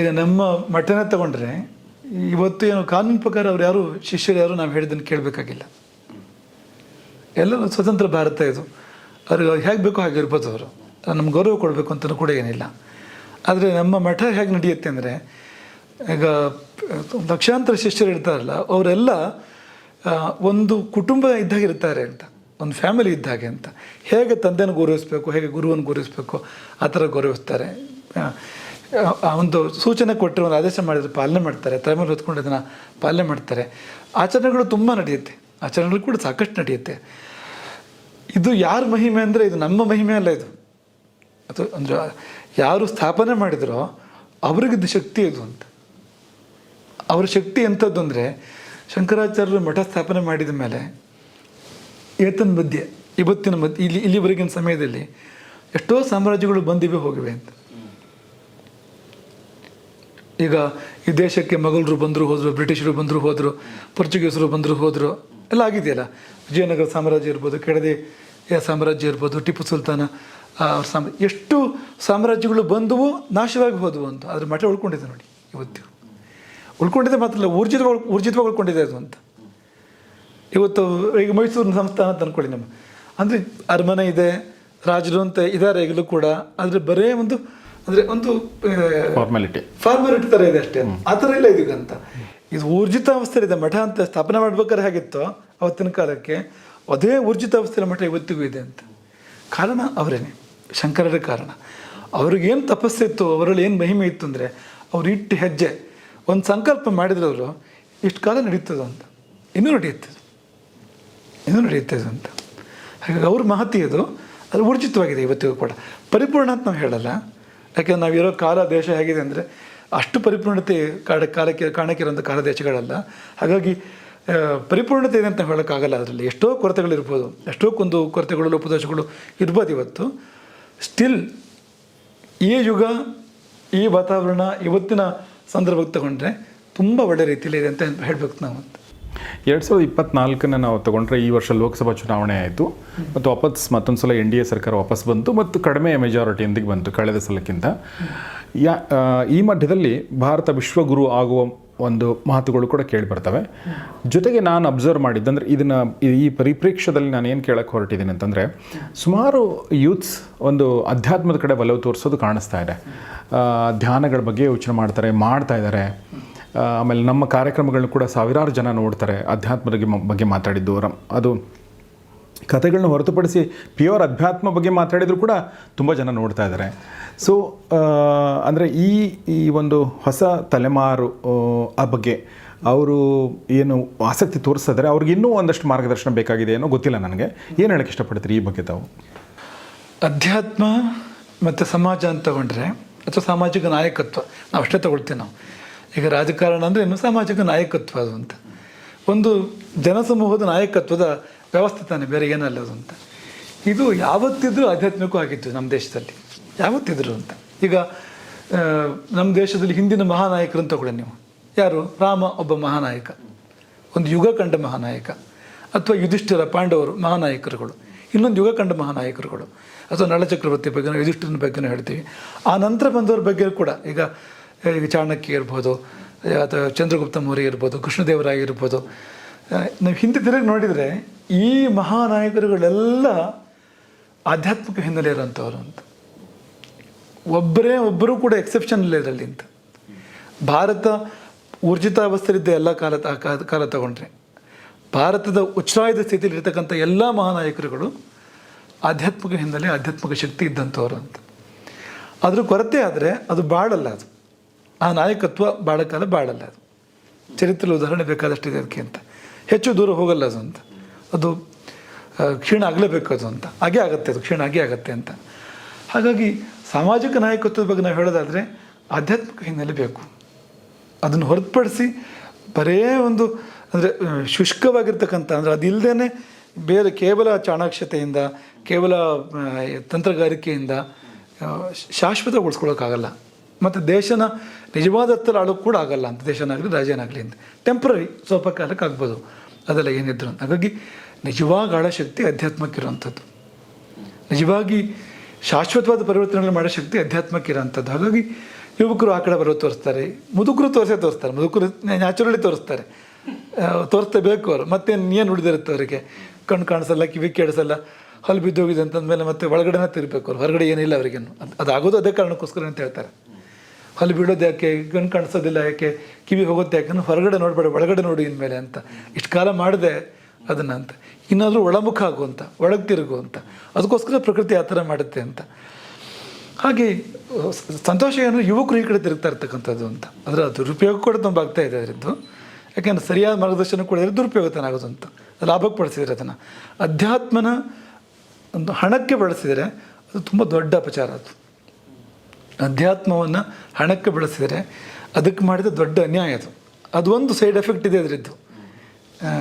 ಈಗ ನಮ್ಮ ಮಠನ ತಗೊಂಡ್ರೆ ಇವತ್ತು ಏನು ಕಾನೂನು ಪ್ರಕಾರ ಅವ್ರು ಯಾರು, ಶಿಷ್ಯರು ಯಾರು ನಾವು ಹೇಳಿದ್ದನ್ನು ಕೇಳಬೇಕಾಗಿಲ್ಲ. ಎಲ್ಲರೂ ಸ್ವತಂತ್ರ ಭಾರತ ಇದು. ಅವ್ರಿಗೆ ಹೇಗೆ ಬೇಕೋ ಹಾಗೆ ಇರ್ಬೋದು ಅವರು. ನಮ್ಗೆ ಗೌರವ ಕೊಡಬೇಕು ಅಂತಲೂ ಕೂಡ ಏನಿಲ್ಲ. ಆದರೆ ನಮ್ಮ ಮಠ ಹೇಗೆ ನಡೆಯುತ್ತೆ ಅಂದರೆ, ಈಗ ಲಕ್ಷಾಂತರ ಶಿಷ್ಯರು ಇರ್ತಾರಲ್ಲ, ಅವರೆಲ್ಲ ಒಂದು ಕುಟುಂಬ ಇದ್ದಾಗಿರ್ತಾರೆ ಅಂತ. ಒಂದು ಫ್ಯಾಮಿಲಿ ಇದ್ದಾಗೆ ಅಂತ. ಹೇಗೆ ತಂದೆನ ಗೌರವಿಸ್ಬೇಕು, ಹೇಗೆ ಗುರುವನ್ನು ಗೌರವಿಸ್ಬೇಕು, ಆ ಥರ ಗೌರವಿಸ್ತಾರೆ. ಒಂದು ಸೂಚನೆ ಕೊಟ್ಟರೆ ಒಂದು ಆದೇಶ ಮಾಡಿದ್ರೆ ಪಾಲನೆ ಮಾಡ್ತಾರೆ, ತಲೆ ಮೇಲೆ ಹೊತ್ಕೊಂಡು ಅದನ್ನು ಪಾಲನೆ ಮಾಡ್ತಾರೆ. ಆಚರಣೆಗಳು ತುಂಬ ನಡೆಯುತ್ತೆ. ಆಚರಣೆಗಳು ಕೂಡ ಸಾಕಷ್ಟು ನಡೆಯುತ್ತೆ. ಇದು ಯಾರ ಮಹಿಮೆ ಅಂದರೆ ಇದು ನಮ್ಮ ಮಹಿಮೆ ಅಲ್ಲ ಇದು. ಅದು ಅಂದರೆ ಯಾರು ಸ್ಥಾಪನೆ ಮಾಡಿದರೋ ಇದು ಶಕ್ತಿ ಇದು ಅಂತ. ಅವರ ಶಕ್ತಿ ಎಂಥದ್ದು ಅಂದರೆ ಶಂಕರಾಚಾರ್ಯರು ಮಠ ಸ್ಥಾಪನೆ ಮಾಡಿದ ಮೇಲೆ ಏತನ್ ಮಧ್ಯೆ, ಇವತ್ತಿನ ಮಧ್ಯೆ, ಇಲ್ಲಿ, ಇಲ್ಲಿವರೆಗಿನ ಸಮಯದಲ್ಲಿ ಎಷ್ಟೋ ಸಾಮ್ರಾಜ್ಯಗಳು ಬಂದಿವೆ, ಹೋಗಿವೆ ಅಂತ. ಈಗ ಈ ದೇಶಕ್ಕೆ ಮೊಘಲರು ಬಂದರು, ಹೋದರು, ಬ್ರಿಟಿಷರು ಬಂದರು, ಹೋದರು, ಪೋರ್ಚುಗೀಸರು ಬಂದರು, ಹೋದರು, ಎಲ್ಲ ಆಗಿದೆಯಲ್ಲ. ವಿಜಯನಗರ ಸಾಮ್ರಾಜ್ಯ ಇರ್ಬೋದು ಕೆಡದೆ ಸಾಮ್ರಾಜ್ಯ ಇರ್ಬೋದು, ಟಿಪ್ಪು ಸುಲ್ತಾನ ಅವ್ರ ಸಾಮ್ರ, ಎಷ್ಟು ಸಾಮ್ರಾಜ್ಯಗಳು ಬಂದವು, ನಾಶವಾಗಿ ಹೋದವು ಅಂತ. ಅದ್ರ ಮಠ ಉಳ್ಕೊಂಡಿದೆ ನೋಡಿ, ಇವತ್ತು. ಉಳ್ಕೊಂಡಿದೆ ಮಾತ್ರ ಊರ್ಜಿತವಾಗಿ ಊರ್ಜಿತವಾಗಿ ಉಳ್ಕೊಂಡಿದೆ ಅದು ಅಂತ. ಇವತ್ತು ಈಗ ಮೈಸೂರಿನ ಸಂಸ್ಥಾನ ಅಂತ ಅಂದ್ಕೊಳ್ಳಿ ನಮ್ಮ. ಅಂದರೆ ಅರಮನೆ ಇದೆ ರಾಜರು ಅಂತ ಇದ್ದಾರೆ ಈಗಲೂ ಕೂಡ. ಆದರೆ ಬರೇ ಒಂದು ಅಂದರೆ ಒಂದು ಫಾರ್ಮಾಲಿಟಿ ಫಾರ್ಮಾಲಿಟಿ ಥರ ಇದೆ ಅಷ್ಟೇ. ಆ ಥರ ಇಲ್ಲ ಇದೀಗ ಅಂತ. ಇದು ಊರ್ಜಿತ ಅವಸ್ಥೆಯಲ್ಲಿ ಇದೆ. ಮಠ ಅಂತ ಸ್ಥಾಪನೆ ಮಾಡ್ಬೇಕಾದ್ರೆ ಹೇಗಿತ್ತು? ಅವತ್ತಿನ ಕಾಲಕ್ಕೆ ಅದೇ ಊರ್ಜಿತ ಅವಸ್ಥೆಯಲ್ಲಿ ಮಠ ಇವತ್ತಿಗೂ ಇದೆ ಅಂತ. ಕಾರಣ ಅವರೇನೆ. ಶಂಕರರ ಕಾರಣ. ಅವ್ರಿಗೇನು ತಪಸ್ಸಿತ್ತು ಅವರಲ್ಲಿ ಏನು ಮಹಿಮೆ ಇತ್ತು ಅಂದರೆ ಅವ್ರು ಇಟ್ಟು ಹೆಜ್ಜೆ. ಒಂದು ಸಂಕಲ್ಪ ಮಾಡಿದ್ರವರು ಇಷ್ಟು ಕಾಲ ನಡೀತದೆ ಅಂತ ಇನ್ನೂ ನಡೆಯುತ್ತೆ ಇದು ಅಂತ. ಹಾಗಾಗಿ ಅವ್ರ ಮಹತಿ ಅದು ಅದು ಊರ್ಜಿತವಾಗಿದೆ ಇವತ್ತಿಗೂ ಕೂಡ. ಪರಿಪೂರ್ಣ ಅಂತ ನಾವು ಹೇಳಲ್ಲ. ಯಾಕೆಂದ್ರೆ ನಾವಿರೋ ಕಾಲ ದೇಶ ಹೇಗಿದೆ ಅಂದರೆ, ಅಷ್ಟು ಪರಿಪೂರ್ಣತೆ ಕಾಡ, ಕಾಲಕ್ಕೆ ಕಾಣಕ್ಕಿರೋಂಥ ಕಾಲ ದೇಶಗಳಲ್ಲ. ಹಾಗಾಗಿ ಪರಿಪೂರ್ಣತೆ ಇದೆ ಅಂತ ಹೇಳೋಕ್ಕಾಗಲ್ಲ ಅದರಲ್ಲಿ. ಎಷ್ಟೋ ಕೊರತೆಗಳಿರ್ಬೋದು ಎಷ್ಟೋ ಒಂದು ಕೊರತೆಗಳು ಲೋಪದೋಷಗಳು ಇರ್ಬೋದು ಇವತ್ತು. ಸ್ಟಿಲ್ ಈ ಯುಗ, ಈ ವಾತಾವರಣ ಇವತ್ತಿನ ಸಂದರ್ಭಕ್ಕೆ ತಗೊಂಡ್ರೆ ತುಂಬ ಒಳ್ಳೆ ರೀತಿಯಲ್ಲಿ ಇದೆ ಅಂತ ಹೇಳಬೇಕು ನಾವು ಅಂತ. ಎರಡು ಸಾವಿರದ ಇಪ್ಪತ್ನಾಲ್ಕನ್ನ ನಾವು ತಗೊಂಡ್ರೆ ಈ ವರ್ಷ ಲೋಕಸಭಾ ಚುನಾವಣೆ ಆಯಿತು. ಮತ್ತು ವಾಪಸ್ ಮತ್ತೊಂದು ಸಲ ಎನ್ ಡಿ ಎ ಸರ್ಕಾರ ವಾಪಸ್ ಬಂತು ಮತ್ತು ಕಡಿಮೆ ಮೆಜಾರಿಟಿಯೊಂದಿಗೆ ಬಂತು ಕಳೆದ ಸಲಕ್ಕಿಂತ. ಯಾ ಈ ಮಧ್ಯದಲ್ಲಿ ಭಾರತ ವಿಶ್ವಗುರು ಆಗುವ ಒಂದು ಮಾತುಗಳು ಕೂಡ ಕೇಳಿ ಬರ್ತವೆ. ಜೊತೆಗೆ ನಾನು ಅಬ್ಸರ್ವ್ ಮಾಡಿದ್ದಂದ್ರೆ ಇದನ್ನು ಈ ಪರಿಪ್ರೇಕ್ಷ್ಯದಲ್ಲಿ ನಾನು ಏನು ಕೇಳಕ್ಕೆ ಹೊರಟಿದ್ದೀನಿ ಅಂತಂದರೆ, ಸುಮಾರು ಯೂತ್ಸ್ ಒಂದು ಅಧ್ಯಾತ್ಮದ ಕಡೆ ಒಲವು ತೋರಿಸೋದು ಕಾಣಿಸ್ತಾ ಇದೆ. ಧ್ಯಾನಗಳ ಬಗ್ಗೆ ಯೋಚನೆ ಮಾಡ್ತಾರೆ, ಮಾಡ್ತಾ ಇದ್ದಾರೆ. ಆಮೇಲೆ ನಮ್ಮ ಕಾರ್ಯಕ್ರಮಗಳನ್ನ ಕೂಡ ಸಾವಿರಾರು ಜನ ನೋಡ್ತಾರೆ ಅಧ್ಯಾತ್ಮದ ಬಗ್ಗೆ ಮಾತಾಡಿದ್ದು ರಮ್- ಅದು ಕಥೆಗಳನ್ನ ಹೊರತುಪಡಿಸಿ ಪ್ಯೂರ್ ಅಧ್ಯಾತ್ಮ ಬಗ್ಗೆ ಮಾತಾಡಿದರೂ ಕೂಡ ತುಂಬ ಜನ ನೋಡ್ತಾ ಇದ್ದಾರೆ ಸೊ ಅಂದರೆ ಈ ಈ ಒಂದು ಹೊಸ ತಲೆಮಾರು ಆ, ಬಗ್ಗೆ ಅವರು ಏನು ಆಸಕ್ತಿ ತೋರಿಸ್ತಾ ಇದ್ದಾರೆ ಅವ್ರಿಗೆ ಇನ್ನೂ ಒಂದಷ್ಟು ಮಾರ್ಗದರ್ಶನ ಬೇಕಾಗಿದೆ ಏನೋ ಗೊತ್ತಿಲ್ಲ ನನಗೆ. ಏನು ಹೇಳಕ್ಕೆ ಇಷ್ಟಪಡ್ತೀರಿ ಈ ಬಗ್ಗೆ ತಾವು? ಅಧ್ಯಾತ್ಮ ಮತ್ತು ಸಮಾಜ ಅಂತ ತಗೊಂಡ್ರೆ ಅಥವಾ ಸಾಮಾಜಿಕ ನಾಯಕತ್ವ ನಾವು ಅಷ್ಟೇ ತಗೊಳ್ತೀವಿ ನಾವು. ಈಗ ರಾಜಕಾರಣ ಅಂದರೆ ಇನ್ನು ಸಾಮಾಜಿಕ ನಾಯಕತ್ವ ಅದು ಅಂತ. ಒಂದು ಜನಸಮೂಹದ ನಾಯಕತ್ವದ ವ್ಯವಸ್ಥೆ ತಾನೆ, ಬೇರೆ ಏನಲ್ಲ ಅದು ಅಂತ. ಇದು ಯಾವತ್ತಿದ್ರೂ ಆಧ್ಯಾತ್ಮಿಕವೂ ಆಗಿತ್ತು ನಮ್ಮ ದೇಶದಲ್ಲಿ. ಯಾವತ್ತಿದ್ರು ಅಂತ. ಈಗ ನಮ್ಮ ದೇಶದಲ್ಲಿ ಹಿಂದಿನ ಮಹಾನಾಯಕರು ಅಂತ ಕೂಡ ನೀವು. ಯಾರು? ರಾಮ ಒಬ್ಬ ಮಹಾನಾಯಕ. ಒಂದು ಯುಗ ಕಂಡ ಮಹಾನಾಯಕ. ಅಥವಾ ಯುಧಿಷ್ಠಿರ, ಪಾಂಡವರು, ಮಹಾನಾಯಕರುಗಳು. ಇನ್ನೊಂದು ಯುಗ ಕಂಡ ಮಹಾನಾಯಕರುಗಳು. ಅಥವಾ ನಳ ಚಕ್ರವರ್ತಿ ಬಗ್ಗೆ ಯುಧಿಷ್ಠಿರನ ಬಗ್ಗೆ ಹೇಳ್ತೀವಿ. ಆ ನಂತರ ಬಂದವ್ರ ಬಗ್ಗೆ ಕೂಡ ಈಗ ಈಗ ಚಾಣಕ್ಯ ಇರ್ಬೋದು, ಅಥವಾ ಚಂದ್ರಗುಪ್ತ ಮೌರ್ಯ ಇರ್ಬೋದು ಕೃಷ್ಣದೇವರಾಯ ಇರ್ಬೋದು ನಾವು ಹಿಂದೆ ತಿರುಗಿ ನೋಡಿದರೆ ಈ ಮಹಾನಾಯಕರುಗಳೆಲ್ಲ ಆಧ್ಯಾತ್ಮಿಕ ಹಿನ್ನೆಲೆ ಇರೋಂಥವ್ರು ಅಂತ. ಒಬ್ಬರೇ ಒಬ್ಬರು ಕೂಡ ಎಕ್ಸೆಪ್ಷನ್ ಇದರಲ್ಲಿ ಅಂತ. ಭಾರತ ಊರ್ಜಿತಾವಸ್ಥೆಯಲ್ಲಿದ್ದ ಎಲ್ಲ ಕಾಲ ಕಾಲ ತಗೊಂಡ್ರೆ, ಭಾರತದ ಉಚ್ಛ್ರಾಯದ ಸ್ಥಿತಿಯಲ್ಲಿ ಇರ್ತಕ್ಕಂಥ ಎಲ್ಲ ಮಹಾನಾಯಕರುಗಳು ಆಧ್ಯಾತ್ಮಿಕ ಹಿನ್ನೆಲೆ, ಆಧ್ಯಾತ್ಮಿಕ ಶಕ್ತಿ ಇದ್ದಂಥವ್ರು ಅಂತ. ಅದ್ರ ಕೊರತೆ ಆದರೆ ಅದು ಬಾಳಲ್ಲ ಅದು. ಆ ನಾಯಕತ್ವ ಬಾಳ ಕಾಲ ಬಾಳಲ್ಲ ಅದು. ಚರಿತ್ರೆ ಉದಾಹರಣೆ ಬೇಕಾದಷ್ಟಿದೆ ಅದಕ್ಕೆ ಅಂತ. ಹೆಚ್ಚು ದೂರ ಹೋಗಲ್ಲ ಅದು ಅಂತ. ಅದು ಕ್ಷೀಣ ಆಗಲೇಬೇಕು ಅದು ಅಂತ. ಹಾಗೆ ಆಗುತ್ತೆ ಅದು, ಕ್ಷೀಣ ಆಗೇ ಆಗುತ್ತೆ ಅಂತ. ಹಾಗಾಗಿ ಸಾಮಾಜಿಕ ನಾಯಕತ್ವದ ಬಗ್ಗೆ ನಾವು ಹೇಳೋದಾದರೆ ಆಧ್ಯಾತ್ಮಿಕ ಹಿನ್ನೆಲೆ ಬೇಕು. ಅದನ್ನು ಹೊರತುಪಡಿಸಿ ಬರೇ ಒಂದು, ಅಂದರೆ ಶುಷ್ಕವಾಗಿರ್ತಕ್ಕಂಥ, ಅಂದರೆ ಅದಿಲ್ಲದೇ ಬೇರೆ ಕೇವಲ ಚಾಣಾಕ್ಷತೆಯಿಂದ, ಕೇವಲ ತಂತ್ರಗಾರಿಕೆಯಿಂದ ಶಾಶ್ವತ ಶಾಶ್ವತಗೊಳಿಸ್ಕೊಳ್ಳೋಕ್ಕಾಗಲ್ಲ ಮತ್ತು ದೇಶನ ನಿಜವಾದ ಆಳೋಕ್ಕೆ ಕೂಡ ಆಗಲ್ಲ ಅಂತ ದೇಶನಾಗಲಿ ರಾಜ್ಯನಾಗಲಿ ಅಂತ. ಟೆಂಪ್ರರಿ ಸ್ವಲ್ಪ ಕಾಲಕ್ಕೆ ಆಗ್ಬೋದು. ಅದೆಲ್ಲ ಏನಿದ್ರು ಅಂತ. ಹಾಗಾಗಿ ನಿಜವಾಗ ಆಳೋ ಶಕ್ತಿ ಅಧ್ಯಾತ್ಮಕ್ಕೆ ಇರುವಂಥದ್ದು. ನಿಜವಾಗಿ ಶಾಶ್ವತವಾದ ಪರಿವರ್ತನೆಗಳು ಮಾಡೋ ಶಕ್ತಿ ಅಧ್ಯಾತ್ಮಕ್ಕೆ ಇರೋವಂಥದ್ದು. ಹಾಗಾಗಿ ಯುವಕರು ಆ ಕಡೆ ಬರೋ ತೋರಿಸ್ತಾರೆ. ಮುದುಕರು ತೋರಿಸೇ ತೋರಿಸ್ತಾರೆ. ಮುದುಕರು ನ್ಯಾಚುರಲಿ ತೋರಿಸ್ತಾರೆ. ತೋರಿಸ್ತೇಬೇಕು ತೋರಿಸ್ತಾ ಬೇಕು ಅವರು. ಮತ್ತೆ ಏನು ಉಳಿದಿರುತ್ತೆ ಅವರಿಗೆ? ಕಣ್ಣು ಕಾಣಿಸಲ್ಲ, ಕಿವಿ ಕೇಳಿಸಲ್ಲ, ಹಲ್ಲು ಬಿದ್ದೋಗಿದೆ ಅಂತಂದಮೇಲೆ ಮತ್ತೆ ಒಳಗಡೆನೇ ತಿರ್ಬೇಕು ಅವ್ರು. ಹೊರಗಡೆ ಏನಿಲ್ಲ ಅವರಿಗೇನು. ಅದು ಅದಾಗೋದು ಅದೇ ಕಾರಣಕ್ಕೋಸ್ಕರ ಅಂತ ಹೇಳ್ತಾರೆ. ಹಲ್ಲು ಬಿಡೋದು ಯಾಕೆ? ಕಣ್ಣು ಕಾಣಿಸೋದಿಲ್ಲ ಯಾಕೆ? ಕಿವಿ ಹೋಗುತ್ತೆ ಯಾಕೆ? ಹೊರಗಡೆ ನೋಡಬೇಡ, ಒಳಗಡೆ ನೋಡಿ ಇನ್ಮೇಲೆ ಅಂತ. ಇಷ್ಟು ಕಾಲ ಮಾಡಿದೆ ಅದನ್ನು ಅಂತ. ಇನ್ನಾದರೂ ಒಳಮುಖ ಆಗುವಂತ, ಒಳಗೆ ತಿರುಗು ಅಂತ ಅದಕ್ಕೋಸ್ಕರ ಪ್ರಕೃತಿ ಆ ಥರ ಮಾಡುತ್ತೆ ಅಂತ. ಹಾಗೆ, ಸಂತೋಷ ಏನು ಯುವಕರು ಈ ಕಡೆ ತಿರುಗ್ತಾ ಇರ್ತಕ್ಕಂಥದ್ದು ಅಂತ. ಅದರ ದುರುಪಯೋಗ ಕೂಡ ತುಂಬ ಆಗ್ತಾ ಇದೆ ಅದರದ್ದು. ಯಾಕೆಂದ್ರೆ ಸರಿಯಾದ ಮಾರ್ಗದರ್ಶನ ಕೂಡ ದುರುಪಯೋಗತನ ಆಗೋದು ಅಂತ. ಲಾಭಕ್ಕೆ ಬಳಸಿದರೆ ಅದನ್ನು. ಅಧ್ಯಾತ್ಮನ ಒಂದು ಹಣಕ್ಕೆ ಬಳಸಿದರೆ ಅದು ತುಂಬ ದೊಡ್ಡ ಅಪಚಾರ ಅದು. ಅಧ್ಯಾತ್ಮವನ್ನು ಹಣಕ್ಕೆ ಬಳಸಿದರೆ ಅದಕ್ಕೆ ಮಾಡಿದ ದೊಡ್ಡ ಅನ್ಯಾಯ ಅದು. ಅದು ಒಂದು ಸೈಡ್ ಎಫೆಕ್ಟ್ ಇದೆ ಅದರದ್ದು.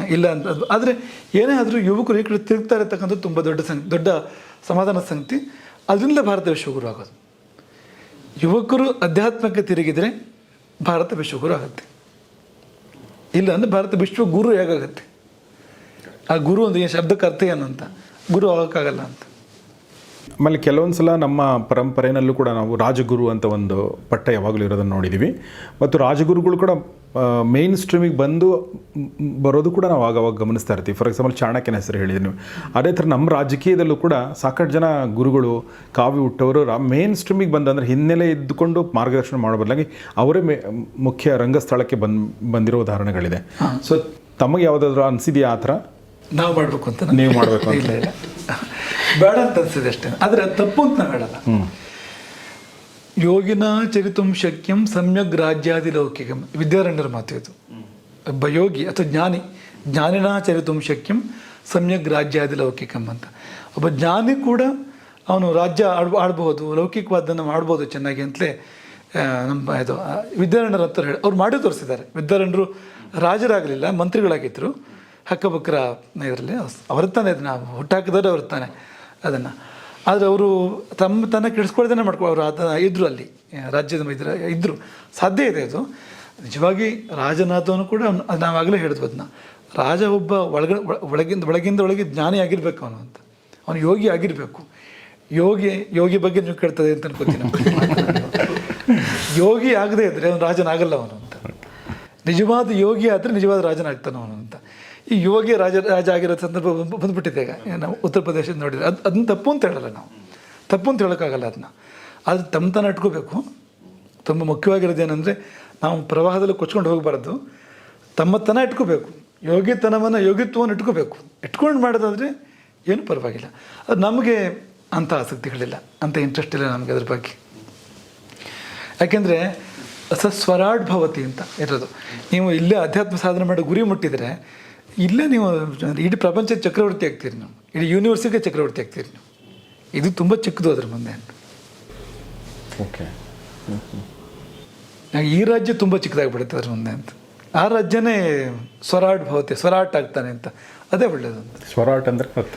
ಇಲ್ಲ ಅಂತ ಅದು. ಆದರೆ ಏನೇ ಆದರೂ ಯುವಕರು ಈ ಕಡೆ ತಿರುಗ್ತಾ ಇರತಕ್ಕಂಥದ್ದು ತುಂಬ ದೊಡ್ಡ ಸಂಗತಿ ದೊಡ್ಡ ಸಮಾಧಾನ ಸಂಗತಿ. ಅದರಿಂದ ಭಾರತ ವಿಶ್ವಗುರು ಆಗೋದು. ಯುವಕರು ಅಧ್ಯಾತ್ಮಕ್ಕೆ ತಿರುಗಿದರೆ ಭಾರತ ವಿಶ್ವಗುರು ಆಗುತ್ತೆ. ಇಲ್ಲ ಅಂದರೆ ಭಾರತ ವಿಶ್ವಗುರು ಹೇಗಾಗತ್ತೆ? ಆ ಗುರು ಅಂದರೆ ಏನು ಶಬ್ದಕ್ಕೆ ಅರ್ಥ ಏನು ಅಂತ? ಗುರು ಆಗೋಕ್ಕಾಗಲ್ಲ ಅಂತ. ಆಮೇಲೆ ಕೆಲವೊಂದು ಸಲ ನಮ್ಮ ಪರಂಪರೆಯಲ್ಲೂ ಕೂಡ ನಾವು ರಾಜಗುರು ಅಂತ ಒಂದು ಪಟ್ಟ ಯಾವಾಗಲೂ ಇರೋದನ್ನು ನೋಡಿದ್ದೀವಿ ಮತ್ತು ರಾಜಗುರುಗಳು ಕೂಡ ಮೇನ್ ಸ್ಟ್ರೀಮಿಗೆ ಬಂದು ಬರೋದು ಕೂಡ ನಾವು ಆಗಾವಾಗ ಗಮನಿಸ್ತಾ ಇರ್ತೀವಿ. ಫಾರ್ ಎಕ್ಸಾಂಪಲ್ ಚಾಣಕ್ಯನ ಹೆಸರು ಹೇಳಿದ್ದೀನಿ. ನೀವು ಅದೇ ಥರ ನಮ್ಮ ರಾಜಕೀಯದಲ್ಲೂ ಕೂಡ ಸಾಕಷ್ಟು ಜನ ಗುರುಗಳು ಕಾವ್ಯ ಹುಟ್ಟವರು ರಾ ಮೇನ್ ಸ್ಟ್ರೀಮಿಗೆ ಬಂದು ಅಂದರೆ ಹಿನ್ನೆಲೆ ಇದ್ದುಕೊಂಡು ಮಾರ್ಗದರ್ಶನ ಮಾಡೋ ಬದಲಾಗಿ ಅವರೇ ಮೇ ಮುಖ್ಯ ರಂಗಸ್ಥಳಕ್ಕೆ ಬಂದ್ ಬಂದಿರೋ ಉದಾಹರಣೆಗಳಿದೆ. ಸೊ ತಮಗೆ ಯಾವುದಾದ್ರೂ ಅನಿಸಿದೆಯಾ ಆ ಥರ? ನಾವು ಮಾಡಬೇಕು ಅಂತ ನೀವು ಮಾಡಬೇಕು ಅಂತ. ಇಲ್ಲ. ಬೇಡ ಅಂತ ಅನ್ಸಿದೆ ಅಷ್ಟೇ. ಆದರೆ ತಪ್ಪು ಅಂತ ನಾವು ಹೇಳಲ್ಲ. ಯೋಗಿನ ಚರಿತುಂ ಶಕ್ಯಂ ಸಮ್ಯಕ್ ರಾಜ್ಯಾದಿ ಲೌಕಿಕಂ. ವಿದ್ಯಾರಣ್ಯರ ಮಾತು ಇದು. ಒಬ್ಬ ಯೋಗಿ ಅಥವಾ ಜ್ಞಾನಿ ಜ್ಞಾನಿನ ಚರಿತುಂ ಶಕ್ಯಂ ಸಮ್ಯಕ್ ರಾಜ್ಯಾದಿ ಲೌಕಿಕಂ ಅಂತ. ಒಬ್ಬ ಜ್ಞಾನಿ ಕೂಡ ಅವನು ರಾಜ್ಯ ಆಡ್ಬ ಆಡ್ಬೋದು ಲೌಕಿಕವಾದನ್ನು ಮಾಡ್ಬೋದು ಚೆನ್ನಾಗಿ ಅಂತಲೇ ನಮ್ಮ ಇದು ವಿದ್ಯಾರಣ್ಯರ ಹತ್ರ ಹೇಳಿ ಅವ್ರು ಮಾಡಿ ತೋರಿಸಿದ್ದಾರೆ. ವಿದ್ಯಾರಣ್ಯರು ರಾಜರಾಗಲಿಲ್ಲ ಮಂತ್ರಿಗಳಾಗಿದ್ದರು ಹಕ್ಕಬಕ್ಕರ ಇದರಲ್ಲಿ ಅವ್ರ ತಾನೇ ಅದನ್ನು ಹುಟ್ಟಾಕಿದವರು ಅವ್ರ ತಾನೆ ಅದನ್ನು. ಆದರೆ ಅವರು ತಮ್ಮ ತನ್ನ ಕೆಡಿಸ್ಕೊಳ್ದೇನೆ ಮಾಡ್ಕೊ ಅವರು ಅದ ಇದ್ದರು ಅಲ್ಲಿ ರಾಜ್ಯದ ಇದ್ರ. ಇದ್ದರು ಸಾಧ್ಯ ಇದೆ ಅದು. ನಿಜವಾಗಿ ರಾಜನಾಥವನು ಕೂಡ ನಾವಾಗಲೇ ಹೇಳಿದ್ವು ಅದನ್ನ ರಾಜ ಒಬ್ಬ ಒಳಗ ಒಳಗಿಂದ ಒಳಗಿಂದ ಒಳಗೆ ಜ್ಞಾನಿ ಆಗಿರ್ಬೇಕು ಅವನು ಅಂತ. ಅವನು ಯೋಗಿ ಆಗಿರಬೇಕು. ಯೋಗಿ ಯೋಗಿ ಬಗ್ಗೆ ನೀವು ಕೇಳ್ತದೆ ಅಂತ ಅನ್ಕೋತೀನಿ ಯೋಗಿ ಆಗದೇ ಇದ್ದರೆ ಅವನು ರಾಜನಾಗಲ್ಲ ಅವನು ಅಂತ. ನಿಜವಾದ ಯೋಗಿ ಆದರೆ ನಿಜವಾದ ರಾಜನಾಗ್ತಾನೆ ಅವನು ಅಂತ. ಈ ಯೋಗಿ ರಾಜ ರಾಜ ಆಗಿರೋ ಸಂದರ್ಭ ಬಂದ್- ಬಂದ್ಬಿಟ್ಟಿದೆ ಈಗ. ನಾವು ಉತ್ತರ ಪ್ರದೇಶದ ನೋಡಿದ್ರೆ. ಅದು ಅದನ್ನ ತಪ್ಪು ಅಂತ ಹೇಳಲ್ಲ ನಾವು. ತಪ್ಪು ಅಂತ ಹೇಳೋಕ್ಕಾಗಲ್ಲ ಅದನ್ನ ಅದು ತಮ್ಮ ತನ ಇಟ್ಕೋಬೇಕು ತುಂಬ ಮುಖ್ಯವಾಗಿರೋದು ಏನಂದರೆ ನಾವು ಪ್ರವಾಹದಲ್ಲಿ ಕೊಚ್ಕೊಂಡು ಹೋಗಬಾರ್ದು. ತಮ್ಮತನ ಇಟ್ಕೋಬೇಕು. ಯೋಗಿತನವನ್ನು ಯೋಗಿತ್ವವನ್ನು ಇಟ್ಕೋಬೇಕು. ಇಟ್ಕೊಂಡು ಮಾಡೋದಾದರೆ ಏನು ಪರವಾಗಿಲ್ಲ. ಅದು ನಮಗೆ ಅಂಥ ಆಸಕ್ತಿಗಳಿಲ್ಲ. ಅಂಥ ಇಂಟ್ರೆಸ್ಟ್ ಇಲ್ಲ ನಮಗೆ ಅದ್ರ ಬಗ್ಗೆ. ಯಾಕೆಂದರೆ ಸ ಸ್ವರಾಟ್ ಭವತಿ ಅಂತ ಇರೋದು. ನೀವು ಇಲ್ಲೇ ಅಧ್ಯಾತ್ಮ ಸಾಧನೆ ಮಾಡೋ ಗುರಿ ಮುಟ್ಟಿದರೆ ಇಲ್ಲೇ ನೀವು ಇಡೀ ಪ್ರಪಂಚದ ಚಕ್ರವರ್ತಿ ಆಗ್ತೀರಿ ನೀವು. ಇಡೀ ಯೂನಿವರ್ಸಿಗೆ ಚಕ್ರವರ್ತಿ ಆಗ್ತೀರಿ ನೀವು. ಇದು ತುಂಬ ಚಿಕ್ಕದು ಅದ್ರ ಮುಂದೆ ಅಂತ. ಓಕೆ ಈ ರಾಜ್ಯ ತುಂಬ ಚಿಕ್ಕದಾಗಿಬಿಡುತ್ತೆ ಅದ್ರ ಮುಂದೆ ಅಂತ. ಆ ರಾಜ್ಯನೇ ಸ್ವರಾಟ್ ಭವತಿ ಸ್ವರಾಟ್ ಆಗ್ತಾನೆ ಅಂತ. ಅದೇ ಒಳ್ಳೇದು ಅಂತ ಸ್ವರಾಟ್ ಅಂದರೆ ಅರ್ಥ?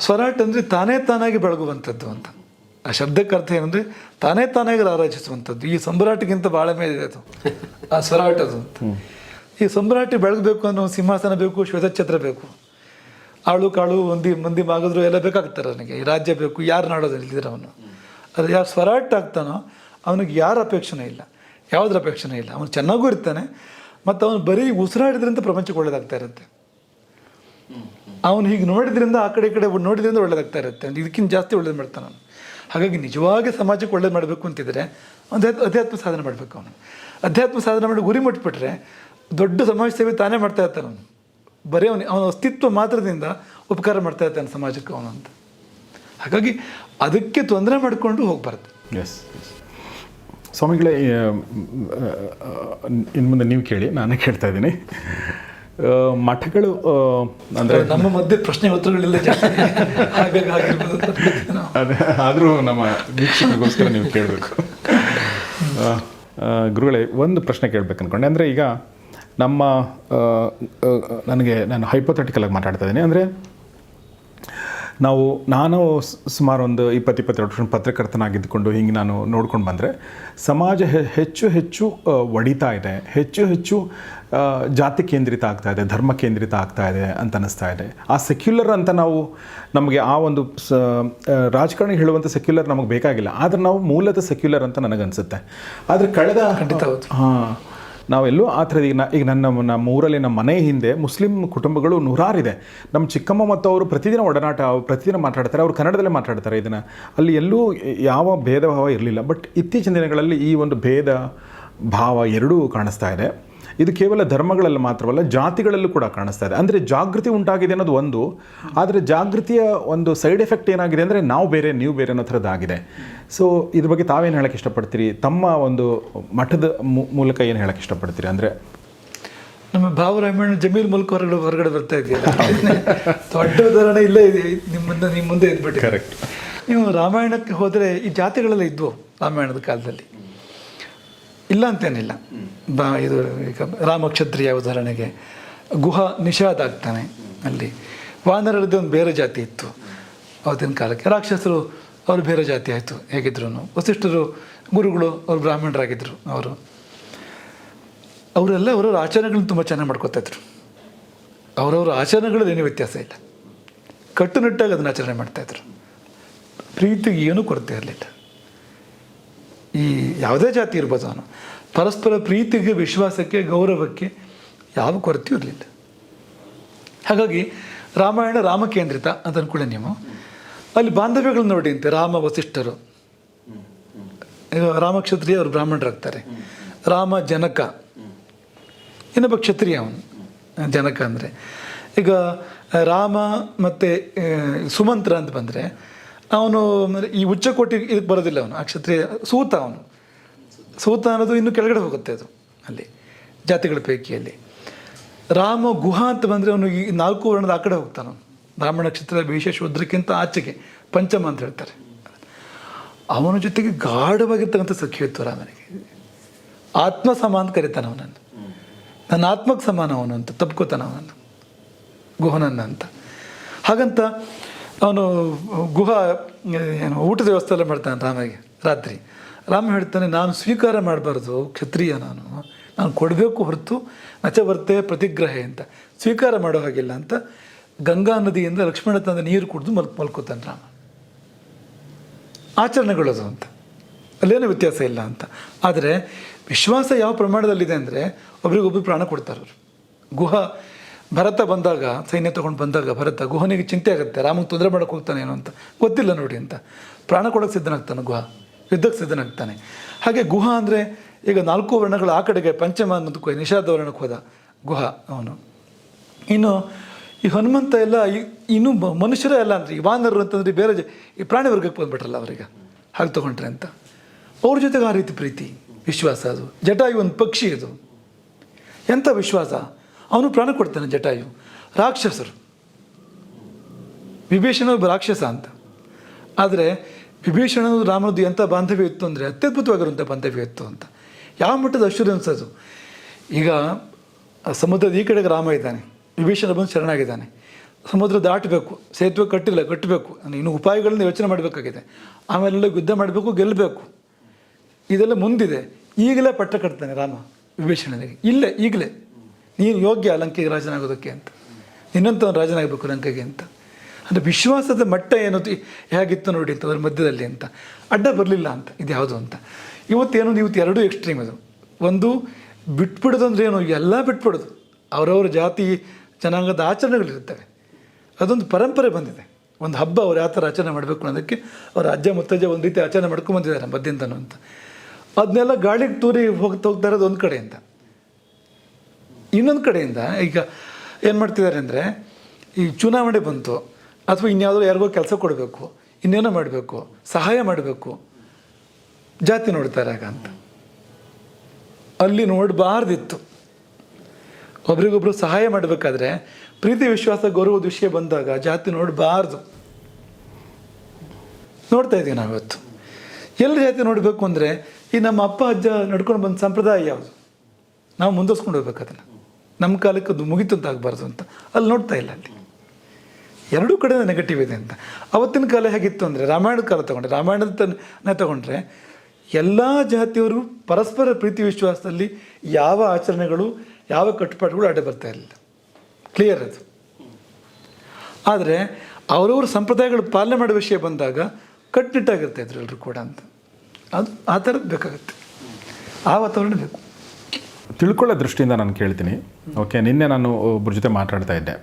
ಸ್ವರಾಟ್ ಅಂದರೆ ತಾನೇ ತಾನಾಗಿ ಬೆಳಗುವಂಥದ್ದು ಅಂತ. ಆ ಶಬ್ದಕ್ಕೆ ಅರ್ಥ ಏನಂದರೆ ತಾನೇ ತಾನಾಗಿ ರಾರಾಜಿಸುವಂಥದ್ದು. ಈ ಸಂಭ್ರಾಟಿಗಿಂತ ಭಾಳ ಇದೆ ಅದು. ಆ ಸ್ವರಾಟ್ ಅದು ಅಂತ. ಈ ಸಂಭ್ರಾಟಿ ಬೆಳಗಬೇಕು ಅನ್ನೋ ಸಿಂಹಾಸನ ಬೇಕು, ಶ್ವೇತಛತ್ರ ಬೇಕು. ಆಳು ಕಾಳು, ಒಂದಿ, ಮಂದಿ, ಮಾಗಿದ್ರು ಎಲ್ಲ ಬೇಕಾಗ್ತಾರೆ ನನಗೆ ಈ ರಾಜ್ಯ ಬೇಕು, ಯಾರು ನಾಡೋದು ಇಲ್ದಿದ್ರೆ ಅವನು. ಅದು ಯಾರು ಸ್ವರಾಟ್ ಆಗ್ತಾನೋ, ಅವನಿಗೆ ಯಾರ ಅಪೇಕ್ಷೆನೇ ಇಲ್ಲ. ಯಾವುದ್ರ ಅಪೇಕ್ಷೆನೇ ಇಲ್ಲ. ಅವನು ಚೆನ್ನಾಗೂ ಇರ್ತಾನೆ, ಮತ್ತು ಅವನು ಬರೀ ಉಸಿರಾಡಿದ್ರಿಂದ ಪ್ರಪಂಚಕ್ಕೆ ಒಳ್ಳೇದಾಗ್ತಾ ಇರುತ್ತೆ. ಅವನು ಹೀಗೆ ನೋಡಿದ್ರಿಂದ ಆ ಕಡೆ ಈ ಕಡೆ ನೋಡಿದ್ರಿಂದ ಒಳ್ಳೇದಾಗ್ತಾ ಇರುತ್ತೆ. ಇದಕ್ಕಿಂತ ಜಾಸ್ತಿ ಒಳ್ಳೇದು ಮಾಡ್ತಾನೆ ಅವನು. ಹಾಗಾಗಿ ನಿಜವಾಗಿ ಸಮಾಜಕ್ಕೆ ಒಳ್ಳೇದು ಮಾಡಬೇಕು ಅಂತಿದ್ರೆ ಒಂದು ಅಧ್ಯಾತ್ಮ ಸಾಧನೆ ಮಾಡಬೇಕು ಅವನು. ಅಧ್ಯಾತ್ಮ ಸಾಧನೆ ಮಾಡಿ ಗುರಿ ಮುಟ್ಬಿಟ್ರೆ ದೊಡ್ಡ ಸಮಾಜ ಸೇವೆ ತಾನೇ ಮಾಡ್ತಾ ಇರ್ತಾನೆ ಅವನು. ಬರೀ ಅವನು ಅವನ ಅಸ್ತಿತ್ವ ಮಾತ್ರದಿಂದ ಉಪಕಾರ ಮಾಡ್ತಾ ಇರ್ತಾನೆ ಸಮಾಜಕ್ಕೆ ಅವನು ಅಂತ. ಹಾಗಾಗಿ ಅದಕ್ಕೆ ತೊಂದರೆ ಮಾಡಿಕೊಂಡು ಹೋಗ್ಬಾರ್ದು. ಎಸ್ ಸ್ವಾಮಿಗಳೇ ಇನ್ನು ಮುಂದೆ ನೀವು ಕೇಳಿ ನಾನೇ ಕೇಳ್ತಾ ಇದ್ದೀನಿ. ಮಠಗಳು ಅಂದರೆ ನಮ್ಮ ಮಧ್ಯೆ ಪ್ರಶ್ನೆ ಉತ್ತರಗಳಿಲ್ಲ ಆದರೂ ನಮ್ಮ ವೀಕ್ಷಕರಿಗೋಸ್ಕರ ನೀವು ಕೇಳಬೇಕು. ಗುರುಗಳೇ ಒಂದು ಪ್ರಶ್ನೆ ಕೇಳಬೇಕು ಅಂದ್ಕೊಂಡೆ ಅಂದರೆ ಈಗ ನಮ್ಮ ನನಗೆ ನಾನು ಹೈಪೋಥೆಟಿಕಲ್ ಆಗಿ ಮಾತಾಡ್ತಾ ಇದ್ದೀನಿ. ಅಂದರೆ ನಾವು ನಾನು ಸುಮಾರು ಒಂದು ಇಪ್ಪತ್ತು ಇಪ್ಪತ್ತೆರಡು ವರ್ಷ ಪತ್ರಕರ್ತನಾಗಿದ್ದುಕೊಂಡು ಹಿಂಗೆ ನಾನು ನೋಡ್ಕೊಂಡು ಬಂದರೆ ಸಮಾಜ ಹೆಚ್ಚು ಹೆಚ್ಚು ಒಡಿತಾ ಇದೆ. ಹೆಚ್ಚು ಹೆಚ್ಚು ಜಾತಿ ಕೇಂದ್ರಿತ ಆಗ್ತಾ ಇದೆ ಧರ್ಮ ಕೇಂದ್ರಿತ ಆಗ್ತಾ ಇದೆ ಅಂತ ಅನ್ನಿಸ್ತಾ ಇದೆ. ಆ ಸೆಕ್ಯುಲರ್ ಅಂತ ನಾವು ನಮಗೆ ಆ ಒಂದು ಸ ರಾಜಕಾರಣಿ ಹೇಳುವಂಥ ಸೆಕ್ಯುಲರ್ ನಮಗೆ ಬೇಕಾಗಿಲ್ಲ. ಆದರೆ ನಾವು ಮೂಲದ ಸೆಕ್ಯುಲರ್ ಅಂತ ನನಗನ್ಸುತ್ತೆ. ಆದರೆ ಕಳೆದ ಖಂಡಿತ. ಹಾಂ ನಾವೆಲ್ಲೂ ಆ ಥರದ ಈಗ ನನ್ನ ನಮ್ಮ ಊರಲ್ಲಿ ನಮ್ಮ ಮನೆ ಹಿಂದೆ ಮುಸ್ಲಿಂ ಕುಟುಂಬಗಳು ನೂರಾರಿದೆ. ನಮ್ಮ ಚಿಕ್ಕಮ್ಮ ಮತ್ತು ಅವರು ಪ್ರತಿದಿನ ಒಡನಾಟ, ಪ್ರತಿದಿನ ಮಾತಾಡ್ತಾರೆ, ಅವರು ಕನ್ನಡದಲ್ಲೇ ಮಾತಾಡ್ತಾರೆ ಇದನ್ನು. ಅಲ್ಲಿ ಎಲ್ಲೂ ಯಾವ ಭೇದ ಭಾವ ಇರಲಿಲ್ಲ. ಬಟ್ ಇತ್ತೀಚಿನ ದಿನಗಳಲ್ಲಿ ಈ ಒಂದು ಭೇದ, ಭಾವ ಎರಡೂ ಕಾಣಿಸ್ತಾ ಇದೆ. ಇದು ಕೇವಲ ಧರ್ಮಗಳಲ್ಲಿ ಮಾತ್ರವಲ್ಲ ಜಾತಿಗಳಲ್ಲೂ ಕೂಡ ಕಾಣಿಸ್ತಾ ಇದೆ. ಅಂದರೆ ಜಾಗೃತಿ ಉಂಟಾಗಿದೆ ಅನ್ನೋದು ಒಂದು ಆದರೆ ಜಾಗೃತಿಯ ಒಂದು ಸೈಡ್ ಎಫೆಕ್ಟ್ ಏನಾಗಿದೆ ಅಂದರೆ ನಾವು ಬೇರೆ ನೀವು ಬೇರೆ ಅನ್ನೋ ಥರದ್ದಾಗಿದೆ ಸೊ ಇದ್ರ ಬಗ್ಗೆ ತಾವೇನು ಹೇಳಕ್ಕೆ ಇಷ್ಟಪಡ್ತೀರಿ? ತಮ್ಮ ಒಂದು ಮಠದ ಮೂಲಕ ಏನು ಹೇಳಕ್ಕೆ ಇಷ್ಟಪಡ್ತೀರಿ? ಅಂದರೆ ನಮ್ಮ ಭಾವರಾಮಾಯಣ ಜಮೀಲ್ ಮುಲ್ಕ್ ಹೊರಗಡೆ ಹೊರಗಡೆ ಬರ್ತಾ ಇದೆಯಲ್ಲ ದೊಡ್ಡ ಉದಾಹರಣೆ ಇಲ್ಲೇ ಇದೆ. ನಿಮ್ಮ ಮುಂದೆ ನಿಮ್ಮ ಮುಂದೆ ಇದ್ಬಿಟ್ಟು ಕರೆಕ್ಟ್ ನೀವು ರಾಮಾಯಣಕ್ಕೆ ಹೋದರೆ ಈ ಜಾತಿಗಳೆಲ್ಲ ಇದ್ವು ರಾಮಾಯಣದ ಕಾಲದಲ್ಲಿ. ಇಲ್ಲ ಅಂತೇನಿಲ್ಲ. ಬಾ, ಇದು ಈಗ ರಾಮಕ್ಷತ್ರಿಯ ಉದಾಹರಣೆಗೆ. ಗುಹ ನಿಷಾದ ಆಗ್ತಾನೆ ಅಲ್ಲಿ. ವಾನರದ್ದು ಒಂದು ಬೇರೆ ಜಾತಿ ಇತ್ತು. ಅವತ್ತಿನ ಕಾಲಕ್ಕೆ ರಾಕ್ಷಸರು ಅವರು ಬೇರೆ ಜಾತಿ ಆಯಿತು ಹೇಗಿದ್ರು ವಸಿಷ್ಠರು, ಗುರುಗಳು ಅವರು ಬ್ರಾಹ್ಮಣರಾಗಿದ್ದರು ಅವರು. ಅವರೆಲ್ಲ ಅವರವ್ರ ಆಚರಣೆಗಳನ್ನ ತುಂಬ ಚೆನ್ನಾಗಿ ಮಾಡ್ಕೋತಾ ಇದ್ರು. ಅವರವ್ರ ಆಚರಣೆಗಳಲ್ಲಿ ಏನೂ ವ್ಯತ್ಯಾಸ ಇಲ್ಲ. ಕಟ್ಟುನಿಟ್ಟಾಗಿ ಅದನ್ನು ಆಚರಣೆ ಮಾಡ್ತಾಯಿದ್ರು ಪ್ರೀತಿಗೆ ಏನೂ ಕೊರತೆ ಇರಲಿಲ್ಲ. ಈ ಯಾವುದೇ ಜಾತಿ ಇರ್ಬೋದು ಅವನು. ಪರಸ್ಪರ ಪ್ರೀತಿಗೆ, ವಿಶ್ವಾಸಕ್ಕೆ, ಗೌರವಕ್ಕೆ ಯಾವ ಕೊರತೆಯೂ ಇರಲಿಲ್ಲ. ಹಾಗಾಗಿ ರಾಮಾಯಣ ರಾಮಕೇಂದ್ರಿತ ಅಂತ ಅನ್ಕೊಳ್ಳಿ ನೀವು. ಅಲ್ಲಿ ಬಾಂಧವ್ಯಗಳು ನೋಡಿ ಅಂತೆ, ರಾಮ ವಸಿಷ್ಠರು. ಈಗ ರಾಮ ಕ್ಷತ್ರಿಯ ಅವರು ಬ್ರಾಹ್ಮಣರಾಗ್ತಾರೆ. ರಾಮ ಜನಕ. ಇನ್ನೊಬ್ಬ ಕ್ಷತ್ರಿಯ ಅವನು, ಜನಕ ಅಂದರೆ. ಈಗ ರಾಮ ಮತ್ತು ಸುಮಂತ್ರ ಅಂತ ಬಂದರೆ ಅವನು ಈ ಉಚ್ಚಕೋಟಿ ಇದಕ್ಕೆ ಬರೋದಿಲ್ಲ ಅವನು. ಆ ಸೂತ ಅವನು. ಸೂತ ಅನ್ನೋದು ಇನ್ನು ಕೆಳಗಡೆ ಹೋಗುತ್ತೆ ಅದು, ಅಲ್ಲಿ, ಜಾತಿಗಳ ಪೈಕಿಯಲ್ಲಿ ರಾಮ ಗುಹಾ ಅಂತ ಬಂದರೆ ಅವನು ಈ ನಾಲ್ಕು ವರ್ಣದ ಆ ಕಡೆ ಹೋಗ್ತಾನೆ ಅವನು. ಬ್ರಾಹ್ಮಣ ನಕ್ಷತ್ರ ವಿಶೇಷ ಶೂದ್ರಕ್ಕಿಂತ ಆಚೆಗೆ ಪಂಚಮ ಅಂತ ಹೇಳ್ತಾರೆ. ಅವನ ಜೊತೆಗೆ ಗಾಢವಾಗಿರ್ತಕ್ಕಂಥ ಸಖಿತ್ವ ರಾಮನಿಗೆ. ಆತ್ಮ ಸಮ ಅಂತ ಕರೀತಾನೆ ಅವನನ್ನು. ನನ್ನ ಆತ್ಮಕ್ಕೆ ಸಮಾನ ಅವನು ಅಂತ, ತಪ್ಕೋತಾನೆ ಅವನನ್ನು. ಗುಹನನ್ನ ಅಂತ. ಹಾಗಂತ ಅವನು ಗುಹ ಏನು, ಊಟದ ವ್ಯವಸ್ಥೆ ಎಲ್ಲ ಮಾಡ್ತಾನೆ ರಾಮಗೆ ರಾತ್ರಿ. ರಾಮ ಹೇಳ್ತಾನೆ, ನಾನು ಸ್ವೀಕಾರ ಮಾಡಬಾರ್ದು, ಕ್ಷತ್ರಿಯ ನಾನು. ನಾನು ಕೊಡಬೇಕು ಹೊರತು ನಚ ಬರ್ತೆ ಪ್ರತಿಗ್ರಹೆ ಅಂತ. ಸ್ವೀಕಾರ ಮಾಡೋ ಹಾಗಿಲ್ಲ ಅಂತ ಗಂಗಾ ನದಿಯಿಂದ ಲಕ್ಷ್ಮಣ ತಂದ ನೀರು ಕುಡಿದು ಮಲ್, ಮಲ್ಕೋತಾನೆ ರಾಮ. ಆಚರಣೆಗಳದು ಅಂತ. ಅಲ್ಲೇನೂ ವ್ಯತ್ಯಾಸ ಇಲ್ಲ ಅಂತ. ಆದರೆ ವಿಶ್ವಾಸ ಯಾವ ಪ್ರಮಾಣದಲ್ಲಿದೆ ಅಂದರೆ ಒಬ್ರಿಗೊಬ್ರು ಪ್ರಾಣ ಕೊಡ್ತಾರೆ ಗುಹ ಭರತ ಬಂದಾಗ, ಸೈನ್ಯ ತೊಗೊಂಡು ಬಂದಾಗ ಭರತ ಗುಹನಿಗೆ ಚಿಂತೆ ಆಗುತ್ತೆ. ರಾಮಗೆ ತೊಂದರೆ ಮಾಡೋಕೆ ಹೋಗ್ತಾನೇನೋ ಅಂತ. ಗೊತ್ತಿಲ್ಲ ನೋಡಿ ಅಂತ. ಪ್ರಾಣ ಕೊಡೋಕ್ಕೆ ಸಿದ್ಧನಾಗ್ತಾನೆ ಗುಹ. ಯುದ್ಧಕ್ಕೆ ಸಿದ್ಧನಾಗ್ತಾನೆ. ಹಾಗೆ ಗುಹ ಅಂದರೆ ಈಗ ನಾಲ್ಕು ವರ್ಣಗಳು ಆ ಕಡೆಗೆ ಪಂಚಮ ಅನ್ನೋದಕ್ಕೆ ನಿಷಾದ ವರ್ಣಕ್ಕೆ ಹೋದ ಗುಹ ಅವನು. ಇನ್ನು ಈ ಹನುಮಂತ ಎಲ್ಲ ಇನ್ನೂ ಮನುಷ್ಯರೇ ಅಲ್ಲ ಅಂದರೆ, ಈ ವಾನರರು ಅಂತಂದ್ರೆ ಬೇರೆ ಈ ಪ್ರಾಣಿ ವರ್ಗಕ್ಕೆ ಬಂದ್ಬಿಟ್ರಲ್ಲ ಅವರಿಗೆ. ಹಾಗೆ ತಗೊಂಡ್ರೆ ಅಂತ. ಅವ್ರ ಜೊತೆಗೆ ಆ ರೀತಿ ಪ್ರೀತಿ, ವಿಶ್ವಾಸ ಅದು. ಜಟಾಯು ಒಂದು ಪಕ್ಷಿ ಅದು. ಎಂಥ ವಿಶ್ವಾಸ? ಅವನು ಪ್ರಾಣ ಕೊಡ್ತಾನೆ ಜಟಾಯು. ರಾಕ್ಷಸರು. ವಿಭೀಷಣ ಒಬ್ಬ ರಾಕ್ಷಸ ಅಂತ. ಆದರೆ ವಿಭೀಷಣ ರಾಮನದ್ದು ಎಂಥ ಬಾಂಧವ್ಯ ಇತ್ತು ಅಂದರೆ ಅತ್ಯದ್ಭುತವಾಗಿರುವಂಥ ಬಾಂಧವ್ಯ ಇತ್ತು ಅಂತ. ಯಾವ ಮಟ್ಟದ ಅಶ್ಯೂರೆನ್ಸ್ ಅನ್ಸೋದು ಈಗ ಸಮುದ್ರದ ಈ ಕಡೆಗೆ ರಾಮ ಇದ್ದಾನೆ. ವಿಭೀಷಣ ಬಂದು ಶರಣಾಗಿದ್ದಾನೆ. ಸಮುದ್ರ ದಾಟಬೇಕು, ಸೇತುವೆ ಕಟ್ಟಿಲ್ಲ, ಕಟ್ಟಬೇಕು. ಇನ್ನು ಉಪಾಯಗಳನ್ನ ಯೋಚನೆ ಮಾಡಬೇಕಾಗಿದೆ. ಆಮೇಲೆಲ್ಲ ಯುದ್ಧ ಮಾಡಬೇಕು ಗೆಲ್ಲಬೇಕು ಇದೆಲ್ಲ ಮುಂದಿದೆ. ಈಗಲೇ ಪಟ್ಟ ಕಟ್ತಾನೆ ರಾಮ ವಿಭೀಷಣನಿಗೆ. ಇಲ್ಲೇ, ಈಗಲೇ. ನೀನು ಯೋಗ್ಯ ಲಂಕೆಗೆ ರಾಜನಾಗೋದಕ್ಕೆ ಅಂತ. ನಿನ್ನಂಥವ್ನು ರಾಜನಾಗಬೇಕು ಲಂಕೆಗೆ ಅಂತ. ಅಂದರೆ ವಿಶ್ವಾಸದ ಮಟ್ಟ ಏನು ಹೇಗಿತ್ತು ನೋಡಿ ಅಂತ, ಅದರ ಮಧ್ಯದಲ್ಲಿ ಅಂತ. ಅಡ್ಡ ಬರಲಿಲ್ಲ ಅಂತ ಇದು ಯಾವುದು ಅಂತ ಇವತ್ತೇನು ಇವತ್ತು ಎರಡೂ ಎಕ್ಸ್ಟ್ರೀಮ್ ಅದು. ಒಂದು, ಬಿಟ್ಬಿಡೋದು ಅಂದ್ರೆ ಏನು, ಎಲ್ಲ ಬಿಟ್ಬಿಡೋದು. ಅವರವರ ಜಾತಿ, ಜನಾಂಗದ ಆಚರಣೆಗಳಿರ್ತವೆ ಅದೊಂದು ಪರಂಪರೆ ಬಂದಿದೆ. ಒಂದು ಹಬ್ಬ ಅವ್ರು ಯಾವ ಥರ ಆಚರಣೆ ಮಾಡಬೇಕು ಅನ್ನೋದಕ್ಕೆ ಅವ್ರ ಅಜ್ಜ ಮುತ್ತಜ್ಜ ಒಂದು ರೀತಿ ಆಚರಣೆ ಮಾಡ್ಕೊಂಡು ಬಂದಿದ್ದಾರೆ ಮಧ್ಯಂತನೂ ಅಂತ. ಅದನ್ನೆಲ್ಲ ಗಾಳಿಗೆ ತೂರಿ ಹೋಗ್ತಾ ಹೋಗ್ತಾ ಇರೋದು ಒಂದು ಕಡೆಯಿಂದ ಇನ್ನೊಂದು ಕಡೆಯಿಂದ ಈಗ ಏನು ಮಾಡ್ತಿದ್ದಾರೆ ಅಂದರೆ, ಈ ಚುನಾವಣೆ ಬಂತು, ಅಥವಾ ಇನ್ಯಾವುದೋ ಯಾರಿಗೋ ಕೆಲಸ ಕೊಡಬೇಕು, ಇನ್ನೇನೋ ಮಾಡಬೇಕು, ಸಹಾಯ ಮಾಡಬೇಕು, ಜಾತಿ ನೋಡ್ತಾರೆ ಆಗ ಅಂತ. ಅಲ್ಲಿ ನೋಡಬಾರ್ದಿತ್ತು. ಒಬ್ರಿಗೊಬ್ರು ಸಹಾಯ ಮಾಡಬೇಕಾದ್ರೆ, ಪ್ರೀತಿ, ವಿಶ್ವಾಸ ಗೌರವದ ವಿಷಯ ಬಂದಾಗ ಜಾತಿ ನೋಡಬಾರ್ದು. ನೋಡ್ತಾ ಇದ್ದೀವಿ ನಾವು ಇವತ್ತು ಎಲ್ಲಿ ಜಾತಿ ನೋಡಬೇಕು ಅಂದರೆ, ಈ ನಮ್ಮ ಅಪ್ಪ, ಅಜ್ಜ ನಡ್ಕೊಂಡು ಬಂದ ಸಂಪ್ರದಾಯ ಯಾವುದು? ನಾವು ಮುಂದುವರ್ಸ್ಕೊಂಡು ಹೋಗ್ಬೇಕು ಅದನ್ನು. ನಮ್ಮ ಕಾಲಕ್ಕೆ ಅದು ಮುಗಿತು ಅಂತ. ಆಗಬಾರ್ದು ಅಂತ ಅಲ್ಲಿ ನೋಡ್ತಾ ಇಲ್ಲ ಅಲ್ಲಿ. ಎರಡೂ ಕಡೆ ನೆಗೆಟಿವ್ ಇದೆ ಅಂತ. ಅವತ್ತಿನ ಕಾಲ ಹೇಗಿತ್ತು ಅಂದರೆ ರಾಮಾಯಣದ ಕಾಲ ತಗೊಂಡ್ರೆ, ರಾಮಾಯಣದ ತಗೊಂಡ್ರೆ, ಎಲ್ಲ ಜಾತಿಯವರು ಪರಸ್ಪರ ಪ್ರೀತಿ ವಿಶ್ವಾಸದಲ್ಲಿ ಯಾವ ಆಚರಣೆಗಳು, ಯಾವ ಕಟ್ಟುಪಾಡುಗಳು ಅಡ್ಡ ಬರ್ತಾ ಇರಲಿಲ್ಲ. ಕ್ಲಿಯರ್ ಅದು. ಆದರೆ, ಅವರವ್ರ ಸಂಪ್ರದಾಯಗಳು ಪಾಲನೆ ಮಾಡೋ ವಿಷಯ ಬಂದಾಗ ಕಟ್ಟುನಿಟ್ಟಾಗಿರ್ತಾ ಇದ್ರು ಎಲ್ಲರೂ ಕೂಡ ಅಂತ. ಅದು ಆ ಥರದ್ದು ಬೇಕಾಗುತ್ತೆ. ಆ ವಾತಾವರಣ ಬೇಕು. ತಿಳ್ಕೊಳ್ಳೋ ದೃಷ್ಟಿಯಿಂದ ನಾನು ಕೇಳ್ತೀನಿ. ಓಕೆ ನಿನ್ನೆ ನಾನು ಒಬ್ಬರ ಜೊತೆ ಮಾತಾಡ್ತಾ ಇದ್ದೆ.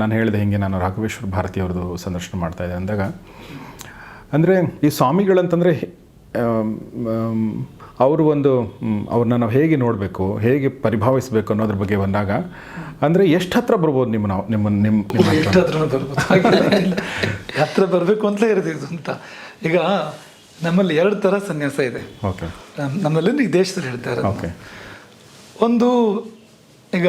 ನಾನು ಹೇಳಿದೆ ಹಿಂಗೆ ನಾನು ರಾಘವೇಶ್ವರ ಭಾರತಿ ಅವ್ರದ್ದು ಸಂದರ್ಶನ ಮಾಡ್ತಾ ಇದ್ದೆ ಅಂದಾಗ ಅಂದರೆ ಈ ಸ್ವಾಮಿಗಳಂತಂದರೆ ಅವರು ಒಂದು ಅವ್ರನ್ನ ನಾವು ಹೇಗೆ ನೋಡಬೇಕು ಹೇಗೆ ಪರಿಭಾವಿಸಬೇಕು ಅನ್ನೋದ್ರ ಬಗ್ಗೆ ಬಂದಾಗ ಅಂದರೆ ಎಷ್ಟು ಹತ್ರ ಬರ್ಬೋದು ನಿಮ್ಮ ನಾವು ನಿಮ್ಮ ನಿಮ್ಮ ನಿಮ್ಮ ಹತ್ರ? ಎಷ್ಟು ಹತ್ರ ಬರ್ಬೋದು? ಇಲ್ಲ. ಹತ್ರ ಬರಬೇಕು ಅಂತಲೇ ಇರೋದು ಇದು ಅಂತ. ಈಗ ನಮ್ಮಲ್ಲಿ ಎರಡು ಥರ ಸನ್ಯಾಸ ಇದೆ. ಓಕೆ ನಮ್ಮಲ್ಲಿ ಈ ದೇಶದಲ್ಲಿ ಹೇಳ್ತಾರೆ ಓಕೆ ಒಂದು ಈಗ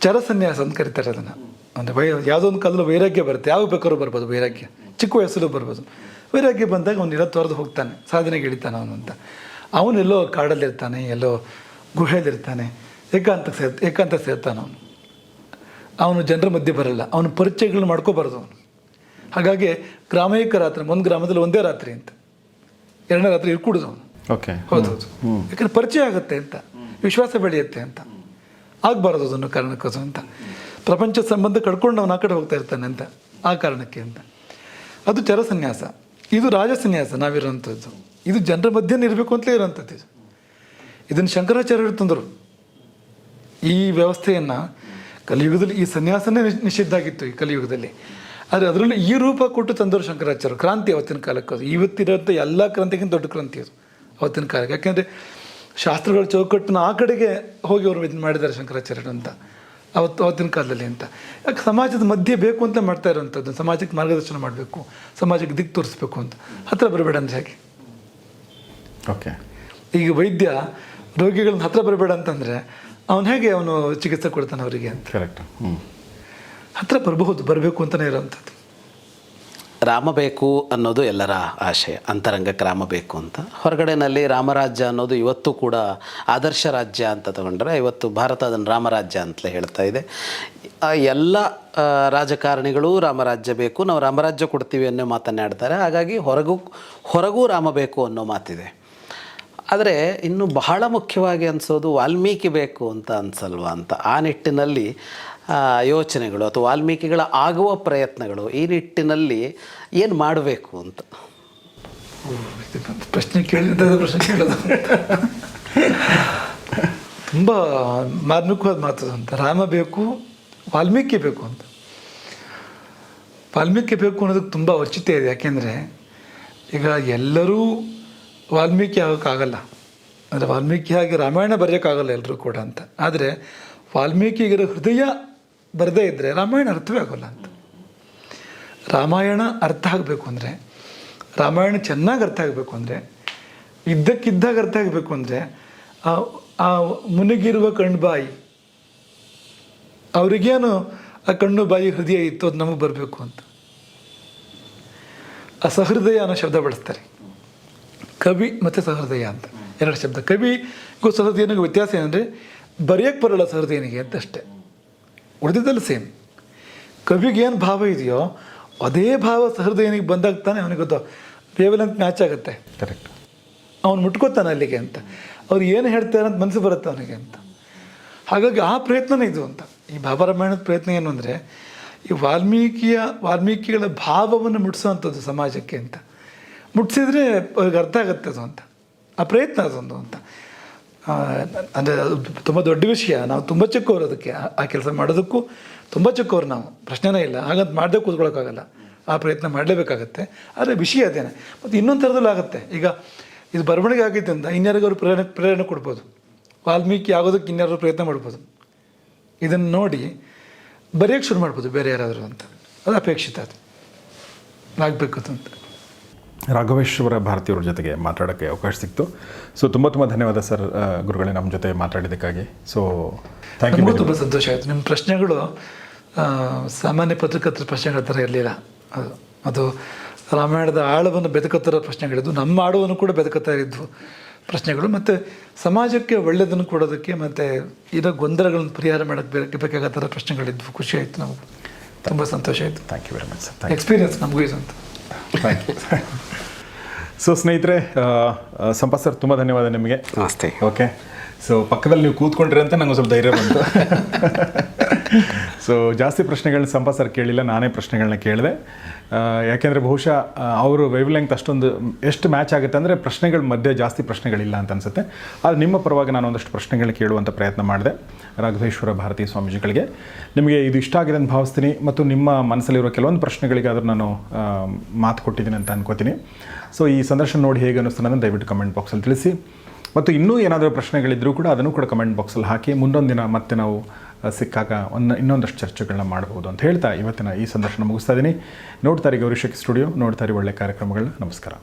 ಚರಸನ್ಯಾಸ ಅಂತ ಕರಿತಾರೆ ಅದನ್ನು. ಅಂದರೆ ವೈ ಯಾವುದೋ ಒಂದು ಕಾಲದಲ್ಲಿ ವೈರಾಗ್ಯ ಬರುತ್ತೆ. ಯಾವಾಗ ಬೇಕಾದ್ರೂ ಬರ್ಬೋದು ವೈರಾಗ್ಯ. ಚಿಕ್ಕ ವಯಸ್ಸಲ್ಲೂ ಬರ್ಬೋದು. ವೈರಾಗ್ಯ ಬಂದಾಗ ಅವ್ನು ಇರೋ ತೊರೆದು ಹೋಗ್ತಾನೆ. ಸಾಧನೆಗೆ ಇಳಿತಾನೆ ಅವನು ಅಂತ. ಅವನು ಎಲ್ಲೋ ಕಾಡಲ್ಲಿರ್ತಾನೆ ಎಲ್ಲೋ ಗುಹೆಯಲ್ಲಿರ್ತಾನೆ. ಏಕಾಂತ ಸೇರ್ ಏಕಾಂತ ಸೇರ್ತಾನೆ ಅವನು. ಅವನು ಜನರ ಮಧ್ಯೆ ಬರಲ್ಲ. ಅವನು ಪರಿಚಯಗಳನ್ನ ಮಾಡ್ಕೋಬಾರ್ದು ಅವನು. ಹಾಗಾಗಿ ಗ್ರಾಮೈಕ ರಾತ್ರಿ ಒಂದು ಗ್ರಾಮದಲ್ಲಿ ಒಂದೇ ರಾತ್ರಿ ಅಂತ. ಎರಡನೇ ರಾತ್ರಿ ಇರ್ಕೂಡುದು ಅವನು. ಓಕೆ ಹೌದು ಹೌದು. ಯಾಕಂದ್ರೆ ಪರಿಚಯ ಆಗುತ್ತೆ ಅಂತ. ವಿಶ್ವಾಸ ಬೆಳೆಯುತ್ತೆ ಅಂತ. ಆಗಬಾರದು ಅದನ್ನು ಕಾರಣಕ್ಕೋಸ್ಕರ ಅಂತ. ಪ್ರಪಂಚ ಸಂಬಂಧ ಕಡ್ಕೊಂಡು ಅವನು ಆ ಕಡೆ ಹೋಗ್ತಾ ಇರ್ತಾನೆ ಅಂತ, ಆ ಕಾರಣಕ್ಕೆ ಅಂತ. ಅದು ಚರಸನ್ಯಾಸ ಇದು ರಾಜಸನ್ಯಾಸ ನಾವಿರೋಂಥದ್ದು ಇದು ಜನರ ಮಧ್ಯೆ ಇರಬೇಕು ಅಂತಲೇ ಇರೋಂಥದ್ದು ಇದು. ಇದನ್ನು ಶಂಕರಾಚಾರ್ಯರು ತಂದರು. ಈ ವ್ಯವಸ್ಥೆಯನ್ನು ಕಲಿಯುಗದಲ್ಲಿ ಈ ಸನ್ಯಾಸನೇ ನಿಷ್- ನಿಷಿದ್ಧ ಆಗಿತ್ತು ಈ ಕಲಿಯುಗದಲ್ಲಿ. ಆದರೆ ಅದರಲ್ಲಿ ಈ ರೂಪ ಕೊಟ್ಟು ತಂದರು ಶಂಕರಾಚಾರ್ಯರು. ಕ್ರಾಂತಿ ಅವತ್ತಿನ ಕಾಲಕ್ಕೆ ಅದು. ಇವತ್ತಿರೋಂಥ ಎಲ್ಲ ಕ್ರಾಂತಿಗಿಂತ ದೊಡ್ಡ ಕ್ರಾಂತಿ ಅದು ಅವತ್ತಿನ ಕಾಲಕ್ಕೆ. ಯಾಕೆಂದರೆ ಶಾಸ್ತ್ರಗಳ ಚೌಕಟ್ಟನ್ನು ಆ ಕಡೆಗೆ ಹೋಗಿ ಅವರು ಇದನ್ನು ಮಾಡಿದ್ದಾರೆ ಶಂಕರಾಚಾರ್ಯರು ಅಂತ ಅವತ್ತು ಅವತ್ತಿನ ಕಾಲದಲ್ಲಿ ಅಂತ. ಯಾಕೆ ಸಮಾಜದ ಮಧ್ಯೆ ಬೇಕು ಅಂತ ಮಾಡ್ತಾ ಇರೋವಂಥದ್ದು ಸಮಾಜಕ್ಕೆ ಮಾರ್ಗದರ್ಶನ ಮಾಡಬೇಕು ಸಮಾಜಕ್ಕೆ ದಿಕ್ಕು ತೋರಿಸ್ಬೇಕು ಅಂತ. ಹತ್ರ ಬರಬೇಡ ಅಂದರೆ ಹೇಗೆ? ಓಕೆ. ಈಗ ವೈದ್ಯ ರೋಗಿಗಳನ್ನ ಹತ್ರ ಬರಬೇಡ ಅಂತಂದರೆ ಅವನು ಹೇಗೆ ಅವನು ಚಿಕಿತ್ಸೆ ಕೊಡ್ತಾನೆ ಅವರಿಗೆ ಅಂತ? ಕರೆಕ್ಟ್ ಹ್ಞೂ ಹತ್ರ ಬರಬಹುದು ಬರಬೇಕು ಅಂತಲೇ ಇರೋವಂಥದ್ದು ರಾಮ ಬೇಕು ಅನ್ನೋದು ಎಲ್ಲರ ಆಶೆ ಅಂತರಂಗಕ್ಕೆ ರಾಮ ಬೇಕು ಅಂತ. ಹೊರಗಡೆನಲ್ಲಿ ರಾಮರಾಜ್ಯ ಅನ್ನೋದು ಇವತ್ತು ಕೂಡ ಆದರ್ಶ ರಾಜ್ಯ ಅಂತ ತಗೊಂಡ್ರೆ ಇವತ್ತು ಭಾರತ ಅದನ್ನು ರಾಮರಾಜ್ಯ ಅಂತಲೇ ಹೇಳ್ತಾ ಇದೆ. ಎಲ್ಲ ರಾಜಕಾರಣಿಗಳು ರಾಮರಾಜ್ಯ ಬೇಕು, ನಾವು ರಾಮರಾಜ್ಯ ಕೊಡ್ತೀವಿ ಅನ್ನೋ ಮಾತನ್ನಾಡ್ತಾರೆ ಹಾಗಾಗಿ ಹೊರಗೂ ಹೊರಗೂ ರಾಮ ಬೇಕು ಅನ್ನೋ ಮಾತಿದೆ. ಆದರೆ ಇನ್ನು ಬಹಳ ಮುಖ್ಯವಾಗಿ ಅನಿಸೋದು ವಾಲ್ಮೀಕಿ ಬೇಕು ಅಂತ ಅನ್ಸಲ್ವಾ ಅಂತ. ಆ ನಿಟ್ಟಿನಲ್ಲಿ ಯೋಚನೆಗಳು ಅಥವಾ ವಾಲ್ಮೀಕಿಗಳ ಆಗುವ ಪ್ರಯತ್ನಗಳು ಈ ನಿಟ್ಟಿನಲ್ಲಿ ಏನು ಮಾಡಬೇಕು ಅಂತ? ಪ್ರಶ್ನೆ ಕೇಳಿದ ಪ್ರಶ್ನೆ ಕೇಳೋದು. ತುಂಬ ಮಾರ್ಮಿಕವಾದ ಮಾತು ಅಂತ. ರಾಮ ಬೇಕು, ವಾಲ್ಮೀಕಿ ಬೇಕು ಅಂತ. ವಾಲ್ಮೀಕಿ ಬೇಕು ಅನ್ನೋದಕ್ಕೆ ತುಂಬ ಔಚಿತ್ಯ ಇದೆ. ಯಾಕೆಂದರೆ ಈಗ ಎಲ್ಲರೂ ವಾಲ್ಮೀಕಿ ಆಗೋಕ್ಕಾಗಲ್ಲ. ಅಂದರೆ ವಾಲ್ಮೀಕಿ ಆಗಿ ರಾಮಾಯಣ ಬರೆಯೋಕ್ಕಾಗಲ್ಲ ಎಲ್ಲರೂ ಕೂಡ ಅಂತ. ಆದರೆ ವಾಲ್ಮೀಕಿಗಿರೋ ಹೃದಯ ಬರದೇ ಇದ್ದರೆ ರಾಮಾಯಣ ಅರ್ಥವೇ ಆಗೋಲ್ಲ ಅಂತ. ರಾಮಾಯಣ ಅರ್ಥ ಆಗಬೇಕು ಅಂದರೆ, ರಾಮಾಯಣ ಚೆನ್ನಾಗಿ ಅರ್ಥ ಆಗಬೇಕು ಅಂದರೆ, ಇದ್ದಕ್ಕಿದ್ದಾಗ ಅರ್ಥ ಆಗಬೇಕು ಅಂದರೆ, ಆ ಮುನಿಗಿರುವ ಬಾಯಿ, ಅವರಿಗೇನು ಆ ಕಣ್ಣು ಬಾಯಿ ಹೃದಯ ಇತ್ತು ಅದು ನಮಗೆ ಬರಬೇಕು ಅಂತ. ಆ ಸಹೃದಯ ಅನ್ನೋ ಶಬ್ದ ಬಳಸ್ತಾರೆ. ಕವಿ ಮತ್ತು ಸಹೃದಯ ಅಂತ. ಎರಡು ಶಬ್ದ. ಕವಿಗೂ ಸಹೃದಯನಿಗೂ ವ್ಯತ್ಯಾಸ ಏನಂದರೆ ಬರೆಯೋಕ್ಕೆ ಬರೋಲ್ಲ ಸಹೃದಯನಿಗೆ ಅಂತ ಅಷ್ಟೇ. ಉಳಿದಿದ್ದಲ್ಲ ಸೇಮ್ ಕವಿಗೆ ಏನು ಭಾವ ಇದೆಯೋ ಅದೇ ಭಾವ ಸಹೃದಯನಿಗೆ ಬಂದಾಗ ತಾನೆ ಅವನಿಗೆ ಗೊತ್ತು. ವೇವಲೆಂತ್ ಮ್ಯಾಚ್ ಆಗುತ್ತೆ. ಕರೆಕ್ಟ್ ಅವನು ಮುಟ್ಕೋತಾನೆ ಅಲ್ಲಿಗೆ ಅಂತ. ಅವ್ರು ಏನು ಹೇಳ್ತಾರೆ ಅಂತ ಮನಸ್ಸು ಬರುತ್ತೆ ಅವನಿಗೆ ಅಂತ. ಹಾಗಾಗಿ ಆ ಪ್ರಯತ್ನನೇ ಇದು ಅಂತ. ಈ ಬಾಬರಾಮಾಯಣದ ಪ್ರಯತ್ನ ಏನು ಅಂದರೆ ಈ ವಾಲ್ಮೀಕಿಯ ವಾಲ್ಮೀಕಿಗಳ ಭಾವವನ್ನು ಮುಟ್ಸೋವಂಥದ್ದು ಸಮಾಜಕ್ಕೆ ಅಂತ. ಮುಟ್ಟಿಸಿದ್ರೆ ಅವ್ರಿಗೆ ಅರ್ಥ ಆಗುತ್ತೆ ಅದು ಅಂತ. ಆ ಪ್ರಯತ್ನ ಅದೊಂದು ಅಂತ. ಅಂದರೆ ಅದು ತುಂಬ ದೊಡ್ಡ ವಿಷಯ. ನಾವು ತುಂಬ ಚಿಕ್ಕವರು ಅದಕ್ಕೆ. ಆ- ಕೆಲಸ ಮಾಡೋದಕ್ಕೂ ತುಂಬ ಚಿಕ್ಕವ್ರು ನಾವು. ಪ್ರಶ್ನೆನೇ ಇಲ್ಲ. ಹಾಗಂತ ಮಾಡದೆ ಕೂತ್ಕೊಳ್ಳೋಕ್ಕಾಗಲ್ಲ ಆ ಪ್ರಯತ್ನ ಮಾಡಲೇಬೇಕಾಗತ್ತೆ. ಆದರೆ ವಿಷಯ ಅದೇನೆ. ಮತ್ತು ಇನ್ನೊಂದು ಥರದಲ್ಲೂ ಆಗುತ್ತೆ. ಈಗ ಇದು ಬರವಣಿಗೆ ಆಗಿದ್ದರಿಂದ ಅವರು ಪ್ರೇರಣೆ ಪ್ರೇರಣೆ ಕೊಡ್ಬೋದು. ವಾಲ್ಮೀಕಿ ಆಗೋದಕ್ಕೆ ಇನ್ಯಾರು ಪ್ರಯತ್ನ ಮಾಡ್ಬೋದು. ಇದನ್ನು ನೋಡಿ ಬರೆಯೋಕ್ಕೆ ಶುರು ಮಾಡ್ಬೋದು ಬೇರೆ ಯಾರಾದರೂ ಅಂತ. ಅದು ಅಪೇಕ್ಷಿತ ಅದು. ಆಗಬೇಕು ಅಂತ ರಾಘವೇಶ್ವರ ಭಾರತಿಯವ್ರ ಜೊತೆಗೆ ಮಾತಾಡೋಕ್ಕೆ ಅವಕಾಶ ಸಿಕ್ತು. ಸೊ ತುಂಬ ತುಂಬ ಧನ್ಯವಾದ ಸರ್ ಗುರುಗಳೇ ನಮ್ಮ ಜೊತೆ ಮಾತಾಡಿದ್ದಕ್ಕಾಗಿ. ಸೊ ಥ್ಯಾಂಕ್ ಯು ತುಂಬ ಸಂತೋಷ ಆಯಿತು. ನಿಮ್ಮ ಪ್ರಶ್ನೆಗಳು ಸಾಮಾನ್ಯ ಪತ್ರಕರ್ತರ ಪ್ರಶ್ನೆಗಳ ಥರ ಇರಲಿಲ್ಲ. ಅದು ಅದು ರಾಮಾಯಣದ ಆಳವನ್ನು ಬೆದಕತ್ತರ ಪ್ರಶ್ನೆಗಳಿದ್ದು ನಮ್ಮ ಆಳವನ್ನು ಕೂಡ ಬೆದಕತ್ತಾ ಇದ್ದವು ಪ್ರಶ್ನೆಗಳು. ಮತ್ತು ಸಮಾಜಕ್ಕೆ ಒಳ್ಳೆಯದನ್ನು ಕೊಡೋದಕ್ಕೆ ಮತ್ತು ಇರೋ ಗೊಂದಲಗಳನ್ನು ಪರಿಹಾರ ಮಾಡೋಕ್ಕೆ ಬೇಕಾಗ ಥರ ಪ್ರಶ್ನೆಗಳಿದ್ವು. ಖುಷಿ ಆಯಿತು ನಮಗೆ. ತುಂಬ ಸಂತೋಷ ಆಯಿತು. Thank you very much sir experience ನಮಗೂ ಇದು ಅಂತ. ಥ್ಯಾಂಕ್ ಯು ಸೊ ಸ್ನೇಹಿತರೆ ಸಂಪತ್ ಸರ್ ತುಂಬ ಧನ್ಯವಾದ ನಿಮಗೆ. ನಮಸ್ತೆ. ಓಕೆ ಸೊ ಪಕ್ಕದಲ್ಲಿ ನೀವು ಕೂತ್ಕೊಂಡ್ರಿ ಅಂತ ನಂಗೆ ಸ್ವಲ್ಪ ಧೈರ್ಯ ಬಂತು. ಸೊ ಜಾಸ್ತಿ ಪ್ರಶ್ನೆಗಳನ್ನ ಸಂಪ ಸರ್ ಕೇಳಿಲ್ಲ, ನಾನೇ ಪ್ರಶ್ನೆಗಳನ್ನ ಕೇಳಿದೆ. ಯಾಕೆಂದರೆ ಬಹುಶಃ ಅವರು ವೇವ್ ಅಷ್ಟೊಂದು, ಎಷ್ಟು ಮ್ಯಾಚ್ ಆಗುತ್ತೆ ಅಂದರೆ ಪ್ರಶ್ನೆಗಳ ಮಧ್ಯೆ ಜಾಸ್ತಿ ಪ್ರಶ್ನೆಗಳಿಲ್ಲ ಅಂತ ಅನಿಸುತ್ತೆ. ಆದರೆ ನಿಮ್ಮ ಪರವಾಗಿ ನಾನು ಒಂದಷ್ಟು ಪ್ರಶ್ನೆಗಳನ್ನ ಕೇಳುವಂಥ ಪ್ರಯತ್ನ ಮಾಡಿದೆ, ರಾಘವೇಶ್ವರ ಭಾರತೀ ಸ್ವಾಮೀಜಿಗಳಿಗೆ. ನಿಮಗೆ ಇದು ಇಷ್ಟ ಆಗಿದೆ ಅಂತ ಭಾವಿಸ್ತೀನಿ, ಮತ್ತು ನಿಮ್ಮ ಮನಸ್ಸಲ್ಲಿರೋ ಕೆಲವೊಂದು ಪ್ರಶ್ನೆಗಳಿಗಾದರೂ ನಾನು ಮಾತು ಕೊಟ್ಟಿದ್ದೀನಿ ಅಂತ ಅನ್ಕೋತೀನಿ. ಸೊ ಈ ಸಂದರ್ಶನ ನೋಡಿ ಹೇಗೆ ಅನ್ನಿಸ್ತು ಅನ್ನೋದನ್ನ ದಯವಿಟ್ಟು ಕಮೆಂಟ್ ಬಾಕ್ಸಲ್ಲಿ ತಿಳಿಸಿ. ಮತ್ತು ಇನ್ನೂ ಏನಾದರೂ ಪ್ರಶ್ನೆಗಳಿದ್ದರೂ ಕೂಡ ಅದನ್ನು ಕೂಡ ಕಮೆಂಟ್ ಬಾಕ್ಸಲ್ಲಿ ಹಾಕಿ. ಮುಂದೊಂದು ದಿನ ಮತ್ತೆ ನಾವು ಸಿಕ್ಕಾಗ ಒಂದು, ಇನ್ನೊಂದಷ್ಟು ಚರ್ಚೆಗಳನ್ನ ಮಾಡ್ಬೋದು ಅಂತ ಹೇಳ್ತಾ ಇವತ್ತಿನ ಈ ಸಂದರ್ಶನ ಮುಗಿಸ್ತಾ ಇದ್ದೀನಿ. ನೋಡ್ತಾರೆ ಗೌರಿಶಕ್ ಸ್ಟುಡಿಯೋ ನೋಡ್ತಾರೆ ಒಳ್ಳೆ ಕಾರ್ಯಕ್ರಮಗಳನ್ನ. ನಮಸ್ಕಾರ.